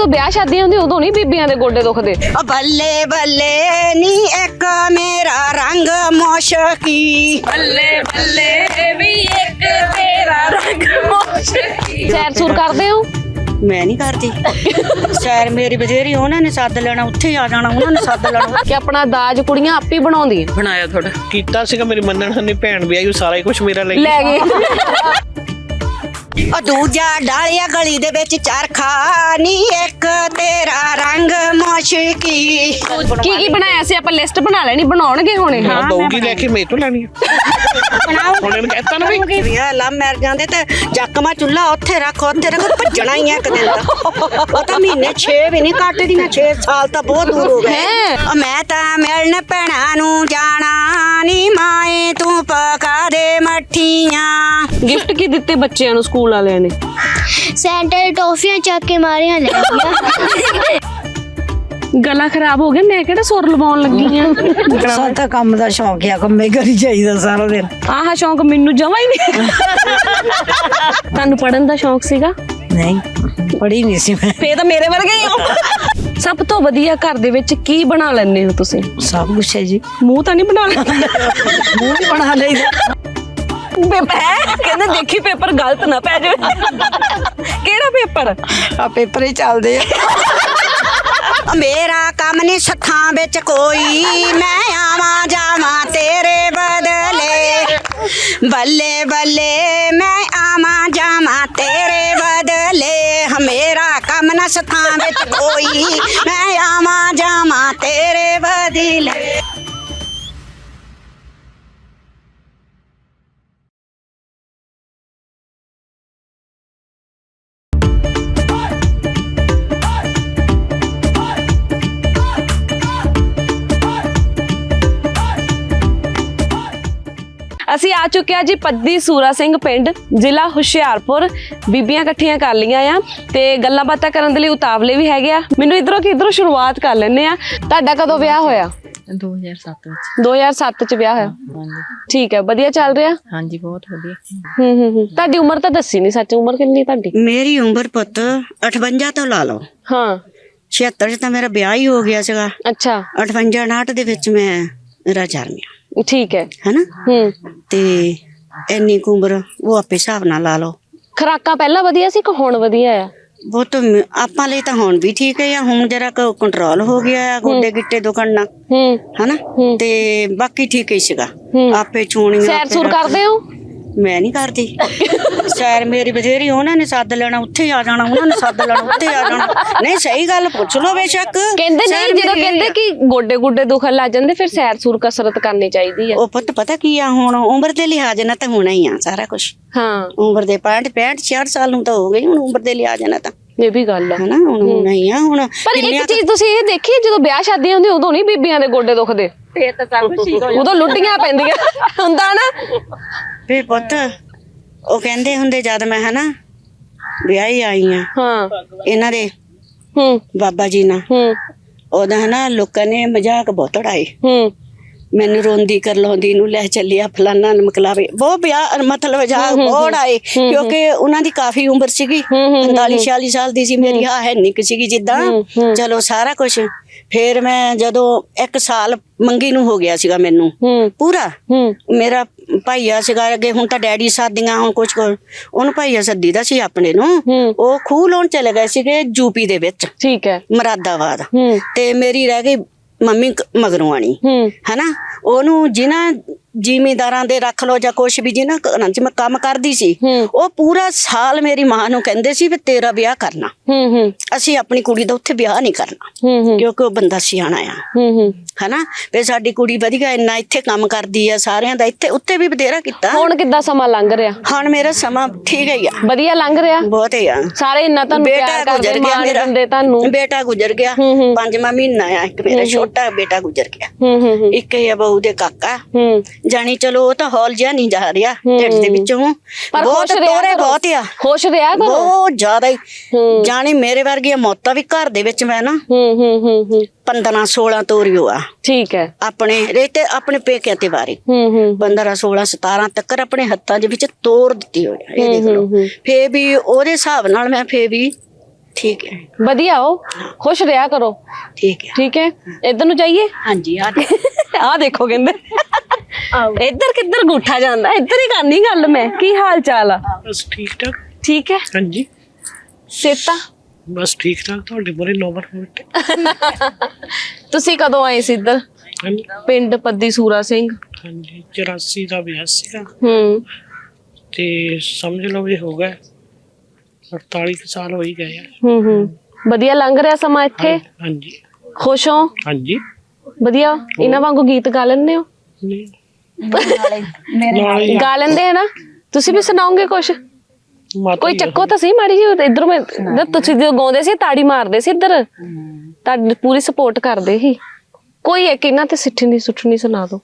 ਜਦੋਂ ਵਿਆਹ ਸ਼ਾਦੀਆਂ ਹੁੰਦੀਆਂ ਉਦੋਂ ਨਹੀਂ ਬੀਬੀਆਂ ਦੇ ਗੋਡੇ ਦੁਖਦੇ। ਓ ਬੱਲੇ ਬੱਲੇ ਨੀ ਇੱਕ ਮੇਰਾ ਰੰਗ ਮੋਸ਼ਕੀ। ਬੱਲੇ ਬੱਲੇ ਵੀ ਇੱਕ ਤੇਰਾ ਰੰਗ ਮੋਸ਼ਕੀ। ਸੈਰ ਸੂਰ ਕਰਦੇ ਹੋ? ਮੈਂ ਨਹੀਂ ਕਰਦੀ। ਸ਼ਾਇਰ ਮੇਰੀ ਬਥੇਰੀ ਉਹਨਾਂ ਨੇ ਸੱਦ ਲੈਣਾ ਉੱਥੇ ਹੀ ਆ ਜਾਣਾ ਉਹਨਾਂ ਨੇ ਸੱਦ ਲੈਣਾ। ਕਿ ਆਪਣਾ ਦਾਜ ਕੁੜੀਆਂ ਆਪੇ ਬਣਾਉਂਦੀਆਂ ਬਣਾਇਆ ਥੋੜਾ ਕੀਤਾ ਸੀਗਾ ਮੇਰੀ ਮੰਨਣ ਨੇ ਭੈਣ ਵਿਆਹੀ ਉਹ ਸਾਰਾ ਹੀ ਕੁਝ ਮੇਰਾ ਲੈ ਗਈ ਲੈ ਗਏ ਓ ਦੂਜਾ ਡਾਲਿਆ ਗਲੀ ਦੇ ਵਿੱਚ ਚਰਖਾ ਨੀ ਇੱਕ ਤੇਰਾ ਰੰਗ ਮੋਸ਼ਕੀ। ਕੀ ਕੀ ਬਣਾਇਆ ਸੀ? ਆਪਾਂ ਲਿਸਟ ਬਣਾ ਲੈਣੀ ਬਣਾਉਣਗੇ ਹੁਣੇ ਹਾਂ ਦਊਗੀ ਲੈ ਕੇ ਮੇਰੇ ਤੋਂ ਲੈਣੀ ਆ। ਹੁਣ ਇਹਨੂੰ ਕਹਿਤਾ ਨਾ ਵੀ ਆ ਲਾ ਮਰ ਜਾਂਦੇ ਤੇ ਜੱਕਮਾ ਚੁੱਲਾ ਉੱਥੇ ਰੱਖ ਉੱਥੇ ਰੱਖ ਭੱਜਣਾ ਹੀ ਆ ਇੱਕ ਦਿਨ ਦਾ ਉਹ ਤਾਂ ਮਹੀਨੇ 6 ਵੀ ਨਹੀਂ ਕੱਟਦੀਆਂ 6 ਸਾਲ ਤਾਂ ਬਹੁਤ ਦੂਰ ਹੋ ਗਏ। ਹੈਂ। ਮੈਂ ਤਾਂ ਮਿਲਣ ਭੈਣਾਂ ਨੂੰ ਜਾਣਾ ਨੀ ਮਾਏ ਤੂੰ ਪਕਾ ਦੇ ਮੱਠੀਆਂ। ਗਿਫਟ ਕੀ ਦਿੱਤੇ ਬੱਚਿਆਂ ਨੂੰ ਸਕੂਲ ਵਾਲਿਆਂ ਨੇ? ਸੈਂਟਰ ਟੋਫੀਆਂ ਚੱਕ ਕੇ ਮਾਰੀਆਂ ਲੈ ਗਿਆ ਗਲਾ ਖਰਾਬ ਹੋ ਗਿਆ ਮੈਂ ਕਿਹੜਾ ਸੁਰ ਲਵਾਉਣ ਲੱਗੀ ਆ? ਸਾਨੂੰ ਤਾਂ ਕੰਮ ਦਾ ਸ਼ੌਂਕ ਆ ਕੰਮੇ ਕਰੀ ਜਾਈਦਾ ਸਾਰਾ ਦਿਨ। ਆਹ ਸ਼ੌਂਕ ਮੈਨੂੰ ਜਮਾ ਹੀ ਨਹੀਂ। ਤੁਹਾਨੂੰ ਪੜਨ ਦਾ ਸ਼ੌਂਕ ਸੀਗਾ? ਨਹੀਂ ਪੜੀ ਨਹੀਂ ਸੀ ਮੈਂ। ਫੇਰ ਤਾਂ ਮੇਰੇ ਵਰਗੇ ਹੀ ਹੋ। ਸਭ ਤੋਂ ਵਧੀਆ ਘਰ ਦੇ ਵਿੱਚ ਕੀ ਬਣਾ ਲੈਂਦੇ ਹੋ ਤੁਸੀਂ? ਸਭ ਕੁਛ ਹੈ ਜੀ। ਮੂੰਹ ਤਾਂ ਨਹੀਂ ਬਣਾ ਲੈਂਦੇ। ਮੂੰਹ ਵੀ ਬਣਾ ਲਈਦਾ। ਪੇਪਰ ਹੈ? ਕਹਿੰਦੇ ਦੇਖੀ ਪੇਪਰ ਗਲਤ ਨਾ ਪੈ ਜਾਵੇ। ਕਿਹੜਾ ਪੇਪਰ? ਆ ਪੇਪਰ ਹੀ ਚੱਲਦੇ ਆ। ਓ ਮੇਰਾ ਕੰਮ ਨਹੀਂ ਸੱਥਾਂ ਵਿੱਚ ਕੋਈ। ਮੈਂ ਆਵਾਂ ਜਾਵਾਂ ਤੇਰੇ ਬਦਲੇ। ਬੱਲੇ ਬੱਲੇ ਮੈਂ ਆਵਾਂ ਜਾਵਾਂ ਤੇਰੇ ਬਦਲੇ। ਹ ਮੇਰਾ ਕੰਮ ਨਾ ਸੱਥਾਂ ਵਿੱਚ ਕੋਈ। ਮੈਂ ਆ ਚੁੱਕੇ ਆ ਜੀ ਪੱਦੀ ਸੂਰਾ ਸਿੰਘ ਪਿੰਡ ਜ਼ਿਲ੍ਹਾ ਹੁਸ਼ਿਆਰਪੁਰ। ਬੀਬੀਆਂ ਇਕੱਠੀਆਂ ਕਰ ਲੀਆਂ ਆ ਤੇ ਗੱਲਾਂ ਬਾਤਾਂ ਕਰਨ ਦੇ ਲਈ ਉਤਾਵਲੇ ਵੀ ਹੈਗੇ ਆ। ਮੈਨੂੰ ਇਧਰੋਂ ਕਿ ਇਧਰੋਂ ਸ਼ੁਰੂਆਤ ਕਰ ਲੈਨੇ ਆ। ਤੁਹਾਡਾ ਕਦੋਂ ਵਿਆਹ ਹੋਇਆ? 2007 ਵਿੱਚ। 2007 ਚ ਵਿਆਹ ਹੋਇਆ। ਠੀਕ ਹੈ ਵਧੀਆ ਚੱਲ ਰਿਹਾ? ਹਾਂਜੀ ਬਹੁਤ ਵਧੀਆ। ਹੂੰ ਹੂੰ ਹੂੰ। ਤੁਹਾਡੀ ਉਮਰ ਤਾਂ ਦੱਸੀ ਨਹੀਂ ਸੱਚ ਉਮਰ ਕਿੰਨੀ ਤੁਹਾਡੀ? ਮੇਰੀ ਉਮਰ ਪੁੱਤ 58 ਤੋਂ ਲਾ ਲਓ। ਹਾਂ। 76 ਚ ਤਾਂ ਮੇਰਾ ਵਿਆਹ ਹੀ ਹੋ ਗਿਆ ਸੀਗਾ। ਅੱਛਾ। 58 59 ਦੇ ਵਿੱਚ ਮੈਂ ਰਾਜਾ ਰਮਿਆ ਠੀਕ ਹੈ। ਹੈਨਾ? ਹੂੰ। ਤੇ ਇੰਨੀ ਕੁ ਉਮਰ ਉਹ ਆਪੇ ਹਿਸਾਬ ਨਾਲ ਲਾ ਲਓ। ਖਰਾਕਾਂ ਪਹਿਲਾਂ ਵਧੀਆ ਸੀ ਕਿ ਹੁਣ ਵਧੀਆ ਆ? ਬਹੁਤ ਮ- ਆਪਾਂ ਲਈ ਤਾਂ ਹੁਣ ਵੀ ਠੀਕ ਹੈ ਆ ਹੁਣ ਜਰਾ ਕੰਟਰੋਲ ਹੋ ਗਿਆ ਆ ਗੋਡੇ ਗਿੱਟੇ ਦੁਖਣਾ ਹੂੰ। ਹਨਾ? ਤੇ ਬਾਕੀ ਠੀਕ ਹੀ ਸੀਗਾ। ਹੂੰ। ਆਪੇ ਚੂਣੀਆਂ ਸੈਰ ਆਪੇ ਸੂਰ ਰੱਖ- ਕਰਦੇ ਹੋ? ਮੈਂ ਨਹੀਂ ਕਰਦੀ। ਸੈਰ ਮੇਰੀ ਬਥੇਰੀ ਉਹਨਾਂ ਨੇ ਸੱਦ ਲੈਣਾ ਉੱਥੇ ਹੀ ਆ ਜਾਣਾ ਉਹਨਾਂ ਨੇ ਸੱਦ ਲੈਣਾ ਉੱਥੇ ਹੀ ਆ ਜਾਣਾ। ਨਹੀਂ ਸਹੀ ਗੱਲ ਪੁੱਛ ਲਓ ਬੇਸ਼ੱਕ। ਕਹਿੰਦੇ ਨਹੀਂ ਜਦੋਂ ਕਹਿੰਦੇ ਕਿ ਗੋਡੇ ਗੁੱਡੇ ਦੁਖਣ ਲੱਗ ਜਾਂਦੇ ਫਿਰ ਸੈਰ ਸੂਰ ਕਸਰਤ ਕਰਨੀ ਚਾਹੀਦੀ ਆ। ਉਹ ਪੁੱਤ ਪਤਾ ਕੀ ਆ ਹੁਣ? ਉਮਰ ਦੇ ਲਿਹਾਜ਼ ਨਾਲ ਤਾਂ ਹੋਣਾ ਹੀ ਆ ਸਾਰਾ ਕੁਝ ਹਾਂ। ਉਮਰ ਦੇ 65 65 66 ਸਾਲ ਨੂੰ ਤਾਂ ਹੋ ਗਈ ਹੁਣ ਉਮਰ ਦੇ ਲਿਹਾਜ਼ ਨਾਲ ਤਾਂ। ਇਹ ਵੀ ਗੱਲ ਆ। ਹਨਾ ਹੁਣ ਹੋਣਾ ਹੀ ਆ ਹੁਣ ਪਰ ਇੱਕ ਚੀਜ਼ ਤੁਸੀਂ ਇਹ ਦੇਖੀ ਜਦੋਂ ਵਿਆਹ ਸ਼ਾਦੀਆਂ ਹੁੰਦੀਆਂ ਉਦੋਂ ਨਹੀਂ ਬੀਬੀਆਂ ਦੇ ਗੋਡੇ ਦੁਖਦੇ? ਫੇਰ ਤਾਂ ਸਭ ਠੀਕ ਹੋ ਉਦੋਂ ਲੁੱਟੀਆਂ ਪੈਂਦੀਆਂ। ਹੁੰਦਾ ਨਾ? ਵੀ ਪੁੱਤ ਉਹ ਕਹਿੰਦੇ ਹੁੰਦੇ ਜਦ ਮੈਂ ਹਨਾ ਵਿਆਹੀ ਆਈ ਆ ਹਾਂ। ਇਹਨਾਂ ਦੇ ਹੂੰ। ਬਾਬਾ ਜੀ ਨਾਲ। ਹੂੰ। ਉਹਦਾ ਹਨਾ ਲੋਕਾਂ ਨੇ ਮਜ਼ਾਕ ਬਹੁਤ ਉਡਾਏ। ਹੂੰ। ਮੈਨੂੰ ਰੋਂਦੀ ਕਰ ਲਾਉਂਦੀ ਨੂੰ ਲੈ ਚੱਲਿਆ ਫਲਾਨਾ ਨਮਕਲਾਵੇ ਬਹੁਤ ਵਿਆਹ ਮਤਲਬ ਮਜ਼ਾਕ ਬਹੁਤ ਆਏ ਕਿਉਂਕਿ ਉਹਨਾਂ ਦੀ ਕਾਫੀ ਉਮਰ ਸੀਗੀ। 45 46 ਸਾਲ ਦੀ ਸੀ ਮੇਰੀ ਆ ਹੈ ਨਿੱਕ ਸੀਗੀ ਜਿੱਦਾਂ। ਚਲੋ ਸਾਰਾ ਕੁਝ ਫਿਰ ਮੈਂ ਜਦੋਂ ਇੱਕ ਸਾਲ ਮੰਗੀ ਨੂੰ ਹੋ ਗਿਆ ਸੀਗਾ ਮੈਨੂੰ। ਪੂਰਾ। ਮੇਰਾ ਭਾਈਆ ਸੀਗਾ ਅੱਗੇ ਹੁਣ ਤਾਂ ਡੈਡੀ ਸਾਦੀਆਂ ਹੁਣ ਕੁਝ ਉਹਨੂੰ ਭਾਈਆ ਸੱਦੀ ਦਾ ਸੀ ਆਪਣੇ ਨੂੰ। ਉਹ ਖੂਹ ਲਾਉਣ ਚਲੇ ਗਏ ਸੀਗੇ ਯੂਪੀ ਦੇ ਵਿੱਚ। ਠੀਕ ਹੈ। ਮਰਾਦਾਬਾਦ। ਤੇ ਮੇਰੀ ਰਹਿ ਗਈ ਮੰਮੀ ਮਗਰੋਂ ਆਣੀ। ਹਨਾ? ਉਹਨੂੰ ਜਿਨ੍ਹਾਂ ਜ਼ਿਮੀਂਦਾਰਾਂ ਦੇ ਰੱਖ ਲੋ ਜਾਂ ਕੁਛ ਵੀ ਜਿਨ੍ਹਾਂ ਘਰਾਂ 'ਚ ਮੈਂ ਕੰਮ ਕਰਦੀ ਸੀ। ਉਹ ਪੂਰਾ ਸਾਲ ਮੇਰੀ ਮਾਂ ਨੂੰ ਕਹਿੰਦੇ ਸੀ ਵੀ ਤੇਰਾ ਵਿਆਹ ਕਰਨਾ। ਹੂੰ ਹੂੰ। ਅਸੀਂ ਆਪਣੀ ਕੁੜੀ ਦਾ ਉੱਥੇ ਵਿਆਹ ਨਹੀਂ ਕਰਨਾ ਹੂੰ ਹੂੰ। ਕਿਉਂਕਿ ਉਹ ਬੰਦਾ ਸਿਆਣਾ ਆ। ਹੂੰ ਹੂੰ। ਹਨਾ? ਵੀ ਸਾਡੀ ਕੁੜੀ ਵਧੀਆ ਇੰਨਾ ਇੱਥੇ ਕੰਮ ਕਰਦੀ ਆ ਸਾਰਿਆਂ ਦਾ ਇੱਥੇ ਉੱਤੇ ਵੀ ਬਥੇਰਾ ਕੀਤਾ। ਹੁਣ ਕਿੱਦਾਂ ਸਮਾਂ ਲੰਘ ਰਿਹਾ? ਹੁਣ ਮੇਰਾ ਸਮਾਂ ਠੀਕ ਹੀ ਆ। ਵਧੀਆ ਲੰਘ ਰਿਹਾ? ਬਹੁਤ ਹੀ ਆ। ਸਾਰੇ ਇੰਨਾ ਤੁਹਾਨੂੰ ਬੇਟਾ ਪਿਆਰ ਕਰਦੇ ਗੁਜ਼ਰ ਗਿਆ ਮਾਣ ਮੇਰਾ। ਦਿੰਦੇ ਤੁਹਾਨੂੰ? ਬੇਟਾ ਗੁਜ਼ਰ ਗਿਆ। ਪੰਜਵਾਂ ਮਹੀਨਾ ਆ ਇੱਕ ਮੇਰਾ ਛੋਟਾ ਬੇਟਾ ਗੁਜ਼ਰ ਗਿਆ। ਹੂੰ ਹੂੰ ਹੂੰ। ਇੱਕ ਹੀ ਬਹੂ ਦੇ ਕਾਕਾ। ਹੂੰ। ਜਾਣੀ ਚਲੋ ਉਹ ਤਾਂ ਹੌਲ ਜਿਹਾ ਨਹੀਂ ਜਾ ਰਿਹਾ ਢਿੱਡ ਦੇ ਵਿੱਚੋਂ। ਪਰ ਬਹੁਤ ਖੁਸ਼ ਰਿਹਾ ਤੋਰੇ ਕਰੋ। ਬਹੁਤ ਆ। ਖੁਸ਼ ਰਿਹਾ ਕਰੋ। ਬਹੁਤ ਜ਼ਿਆਦਾ ਹੀ। ਜਾਣੀ ਮੇਰੇ ਵਰਗੀਆਂ ਮੌਤਾਂ ਵੀ ਘਰ ਦੇ ਵਿੱਚ ਮੈਂ ਨਾ ਹੂੰ ਹੂੰ ਹੂੰ ਹੂੰ। 15 16 ਤੋਰੀਓ ਆ ਠੀਕ ਹੈ। ਆਪਣੇ ਰੇਤੇ ਆਪਣੇ ਪੇਕਿਆਂ ਤੇ ਵਾਰੀ। ਹੂੰ ਹੂੰ 15 16 17 ਤੱਕ ਆਪਣੇ ਹੱਥਾਂ ਦੇ ਵਿੱਚ ਤੋੜ ਦਿੱਤੀ ਹੋਈ ਆ, ਇਹ ਦੇਖ ਹੂੰ, ਲਓ ਹੂੰ। ਫੇ ਵੀ ਉਹਦੇ ਹਿਸਾਬ ਨਾਲ ਮੈਂ ਫੇ ਵੀ ਠੀਕ ਹੈ। ਵਧੀਆ ਹੋ। ਖੁਸ਼ ਰਿਹਾ ਕਰੋ। ਠੀਕ ਹੈ। ਠੀਕ ਹੈ। ਇੱਧਰ ਨੂੰ ਜਾਈਏ। ਹਾਂਜੀ ਆ ਆ ਦੇਖੋ ਕਹਿੰਦੇ। ਇੱਧਰ ਕਿੱਧਰ ਗੂਠਾ ਜਾਂਦਾ? ਇੱਧਰ ਹੀ ਕਰਨੀ ਗੱਲ ਮੈਂ। ਕੀ ਹਾਲ ਚਾਲ ਆ? ਬਸ ਠੀਕ ਠਾਕ। ਠੀਕ ਹੈ? ਹਾਂਜੀ। ਸੇਤਾ ਬਸ ਠੀਕ ਠਾਕ ਤੁਹਾਡੇ ਬੁਰੇ ਨੋਬਰ ਤੁਸੀਂ ਕਦੋਂ ਆਏ ਸੀ ਇੱਧਰ? ਹਾਂਜੀ। ਪਿੰਡ ਪੱਦੀ ਸੂਰਾ ਸਿੰਘ? ਹਾਂਜੀ 84 ਦਾ ਵਿਆਹ ਸੀਗਾ। ਹੂੰ। ਤੇ ਸਮਝ ਲਓ ਵੀ ਹੋ ਗਿਆ। 48 ਕੁ ਸਾਲ ਹੋ ਹੀ ਗਏ ਆ। ਹੂੰ ਹੂੰ। ਵਧੀਆ ਲੰਘ ਰਿਹਾ ਸਮਾਂ ਇੱਥੇ? ਹਾਂਜੀ। ਖੁਸ਼ ਹੋ? ਹਾਂਜੀ। ਵਧੀਆ? ਇਹਨਾਂ ਵਾਂਗੂ ਗੀਤ ਗਾ ਲੈਂਦੇ ਹੋ? ਨਹੀਂ। ਨਾਲੇ ਗਾ ਲੈਂਦੇ ਹੈ ਨਾ ਤੁਸੀਂ ਵੀ ਸੁਣਾਓਗੇ ਕੁਝ ਮਾਤਾ ਕੋਈ ਚੱਕੋ ਤਾਂ ਸਹੀ ਮਾੜੀ ਜੀ ਇਧਰੋਂ ਮੈਂ ਤੁਸੀਂ ਜਦੋਂ ਗਾਉਂਦੇ ਸੀ ਤਾੜੀ ਮਾਰਦੇ ਸੀ ਇੱਧਰ। ਤੁਹਾਡੀ ਪੂਰੀ ਸਪੋਰਟ ਕਰਦੇ ਸੀ। ਕੋਈ ਇੱਕ ਇਹਨਾਂ ਤੇ ਸਿੱਠੀ ਨਹੀਂ ਸੁੱਟਣੀ ਸੁਣਾ ਦੋ।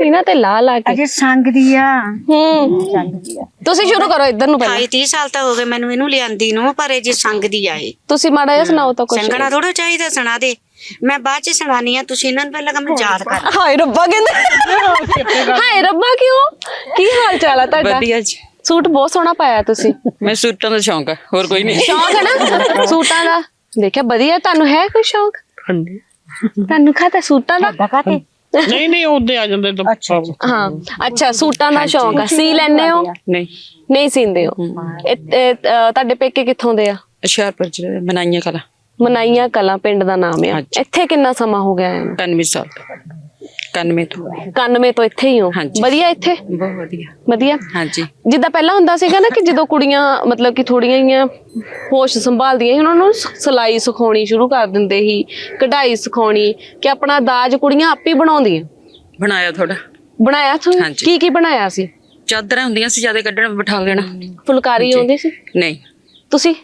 ਇਹਨਾਂ ਤੇ ਲਾ ਲਾ ਕੇ। ਅਜੇ ਸੰਗ ਦੀ ਆ। ਹੂੰ। ਤੁਸੀਂ ਸ਼ੁਰੂ ਕਰੋ ਇੱਧਰ ਨੂੰ ਪਹਿਲਾਂ। 28 30 ਸਾਲ ਤਾਂ ਹੋ ਗਏ ਮੈਨੂੰ ਇਹਨੂੰ ਲਿਆਂਦੀ ਨੂੰ ਪਰ ਇਹ ਜੀ ਸੰਗ ਦੀ ਆਏ ਤੁਸੀਂ ਮਾੜਾ ਜਿਹਾ ਸੁਣਾਓ ਤਾਂ ਕੁਝ ਸੰਗਣਾ ਥੋੜਾ ਚਾਹੀਦਾ ਸੁਣਾ ਦੇ। ਮੈਂ ਬਾਅਦ ਚ ਸੁਣਾਨੀ ਆ ਤੁਸੀਂ ਇਹਨਾਂ ਨੂੰ ਪਹਿਲਾਂ ਕੰਮ ਯਾਦ ਕਰ ਹਾਏ ਰੱਬਾ ਕਹਿੰਦੇ। ਹਾਏ ਰੱਬਾ ਕਿਉਂ? ਕੀ ਹਾਲ ਚਾਲ ਆ ਤੁਹਾਡਾ? ਵਧੀਆ ਜੀ। ਸੂਟ ਬਹੁਤ ਸੋਹਣਾ ਪਾਇਆ ਤੁਸੀਂ। ਮੈਂ ਸੂਟਾਂ ਦਾ ਸ਼ੌਂਕ ਹੈ ਹੋਰ ਕੋਈ ਨਹੀਂ। ਸ਼ੌਂਕ ਹੈ ਨਾ? ਸੂਟਾਂ ਦਾ। ਦੇਖਿਆ ਵਧੀਆ ਤੁਹਾਨੂੰ ਹੈ ਕੋਈ ਸ਼ੌਂਕ? ਹਾਂਜੀ। ਤੁਹਾਨੂੰ ਖਾਤਾ ਸੂਟਾਂ ਦਾ? ਨਹੀਂ ਨਹੀਂ ਉਹਦੇ ਆ ਜਾਂਦੇ ਤਾਂ ਹਾਂ ਅੱਛਾ ਸੂਟਾਂ ਦਾ ਸ਼ੌਂਕ ਆ। ਸੀ ਲੈਣੇ ਹੋ? ਨਹੀਂ। ਨਹੀਂ ਸੀਂਦੇ ਹੋ। ਤੁਹਾਡੇ ਪੇਕੇ ਕਿੱਥੋਂ ਦੇ ਆ? ਹੁਸ਼ਿਆਰਪੁਰ ਜ਼ਿਲ੍ਹੇ ਦੇ ਮਨਾਈਆਂ ਕਲਾ। ਮਨਾਈਆਂ ਕਲਾਂ ਪਿੰਡ ਦਾ ਨਾਮ ਆ। ਹਾਂਜੀ। ਇੱਥੇ ਕਿੰਨਾ ਸਮਾਂ ਹੋ ਗਿਆ ਹੈ 91 ਸਾਲ ਤੋਂ। 91 ਤੋਂ। 91 ਤੋਂ ਇੱਥੇ ਹੀ ਹੋ? ਹਾਂਜੀ। ਵਧੀਆ ਇੱਥੇ? ਬਹੁਤ ਵਧੀਆ। ਵਧੀਆ? ਹਾਂਜੀ। ਜਿੱਦਾਂ ਪਹਿਲਾਂ ਹੁੰਦਾ ਸੀਗਾ ਨਾ ਕਿ ਜਦੋਂ ਕੁੜੀਆਂ ਮਤਲਬ ਕਿ ਥੋੜੀਆਂ ਜਿਹੀਆਂ ਹੋਸ਼ ਸੰਭਾਲਦੀਆਂ ਸੀ ਉਹਨਾਂ ਨੂੰ ਸ- ਸਿਲਾਈ ਸਿਖਾਉਣੀ ਸ਼ੁਰੂ ਕਰ ਦਿੰਦੇ ਸੀ ਕਢਾਈ ਸਿਖਾਉਣੀ ਕਿ ਆਪਣਾ ਦਾਜ ਕੁੜੀਆਂ ਆਪੇ ਬਣਾਉਂਦੀਆਂ। ਬਣਾਇਆ ਥੋੜਾ ਬਣਾਇਆ ਤੁਸੀਂ ਹਾਂਜੀ। ਕੀ ਕੀ ਬਣਾਇਆ ਸੀ? ਚਾਦਰਾਂ ਹੁੰਦੀਆਂ ਸੀ ਜ਼ਿਆਦਾ ਕੱਢਣ ਬਿਠਾ ਦੇਣਾ ਫੁਲਕਾਰੀ ਆਉਂਦੀ ਸੀ? ਨਹੀਂ। ਤੁਸੀਂ?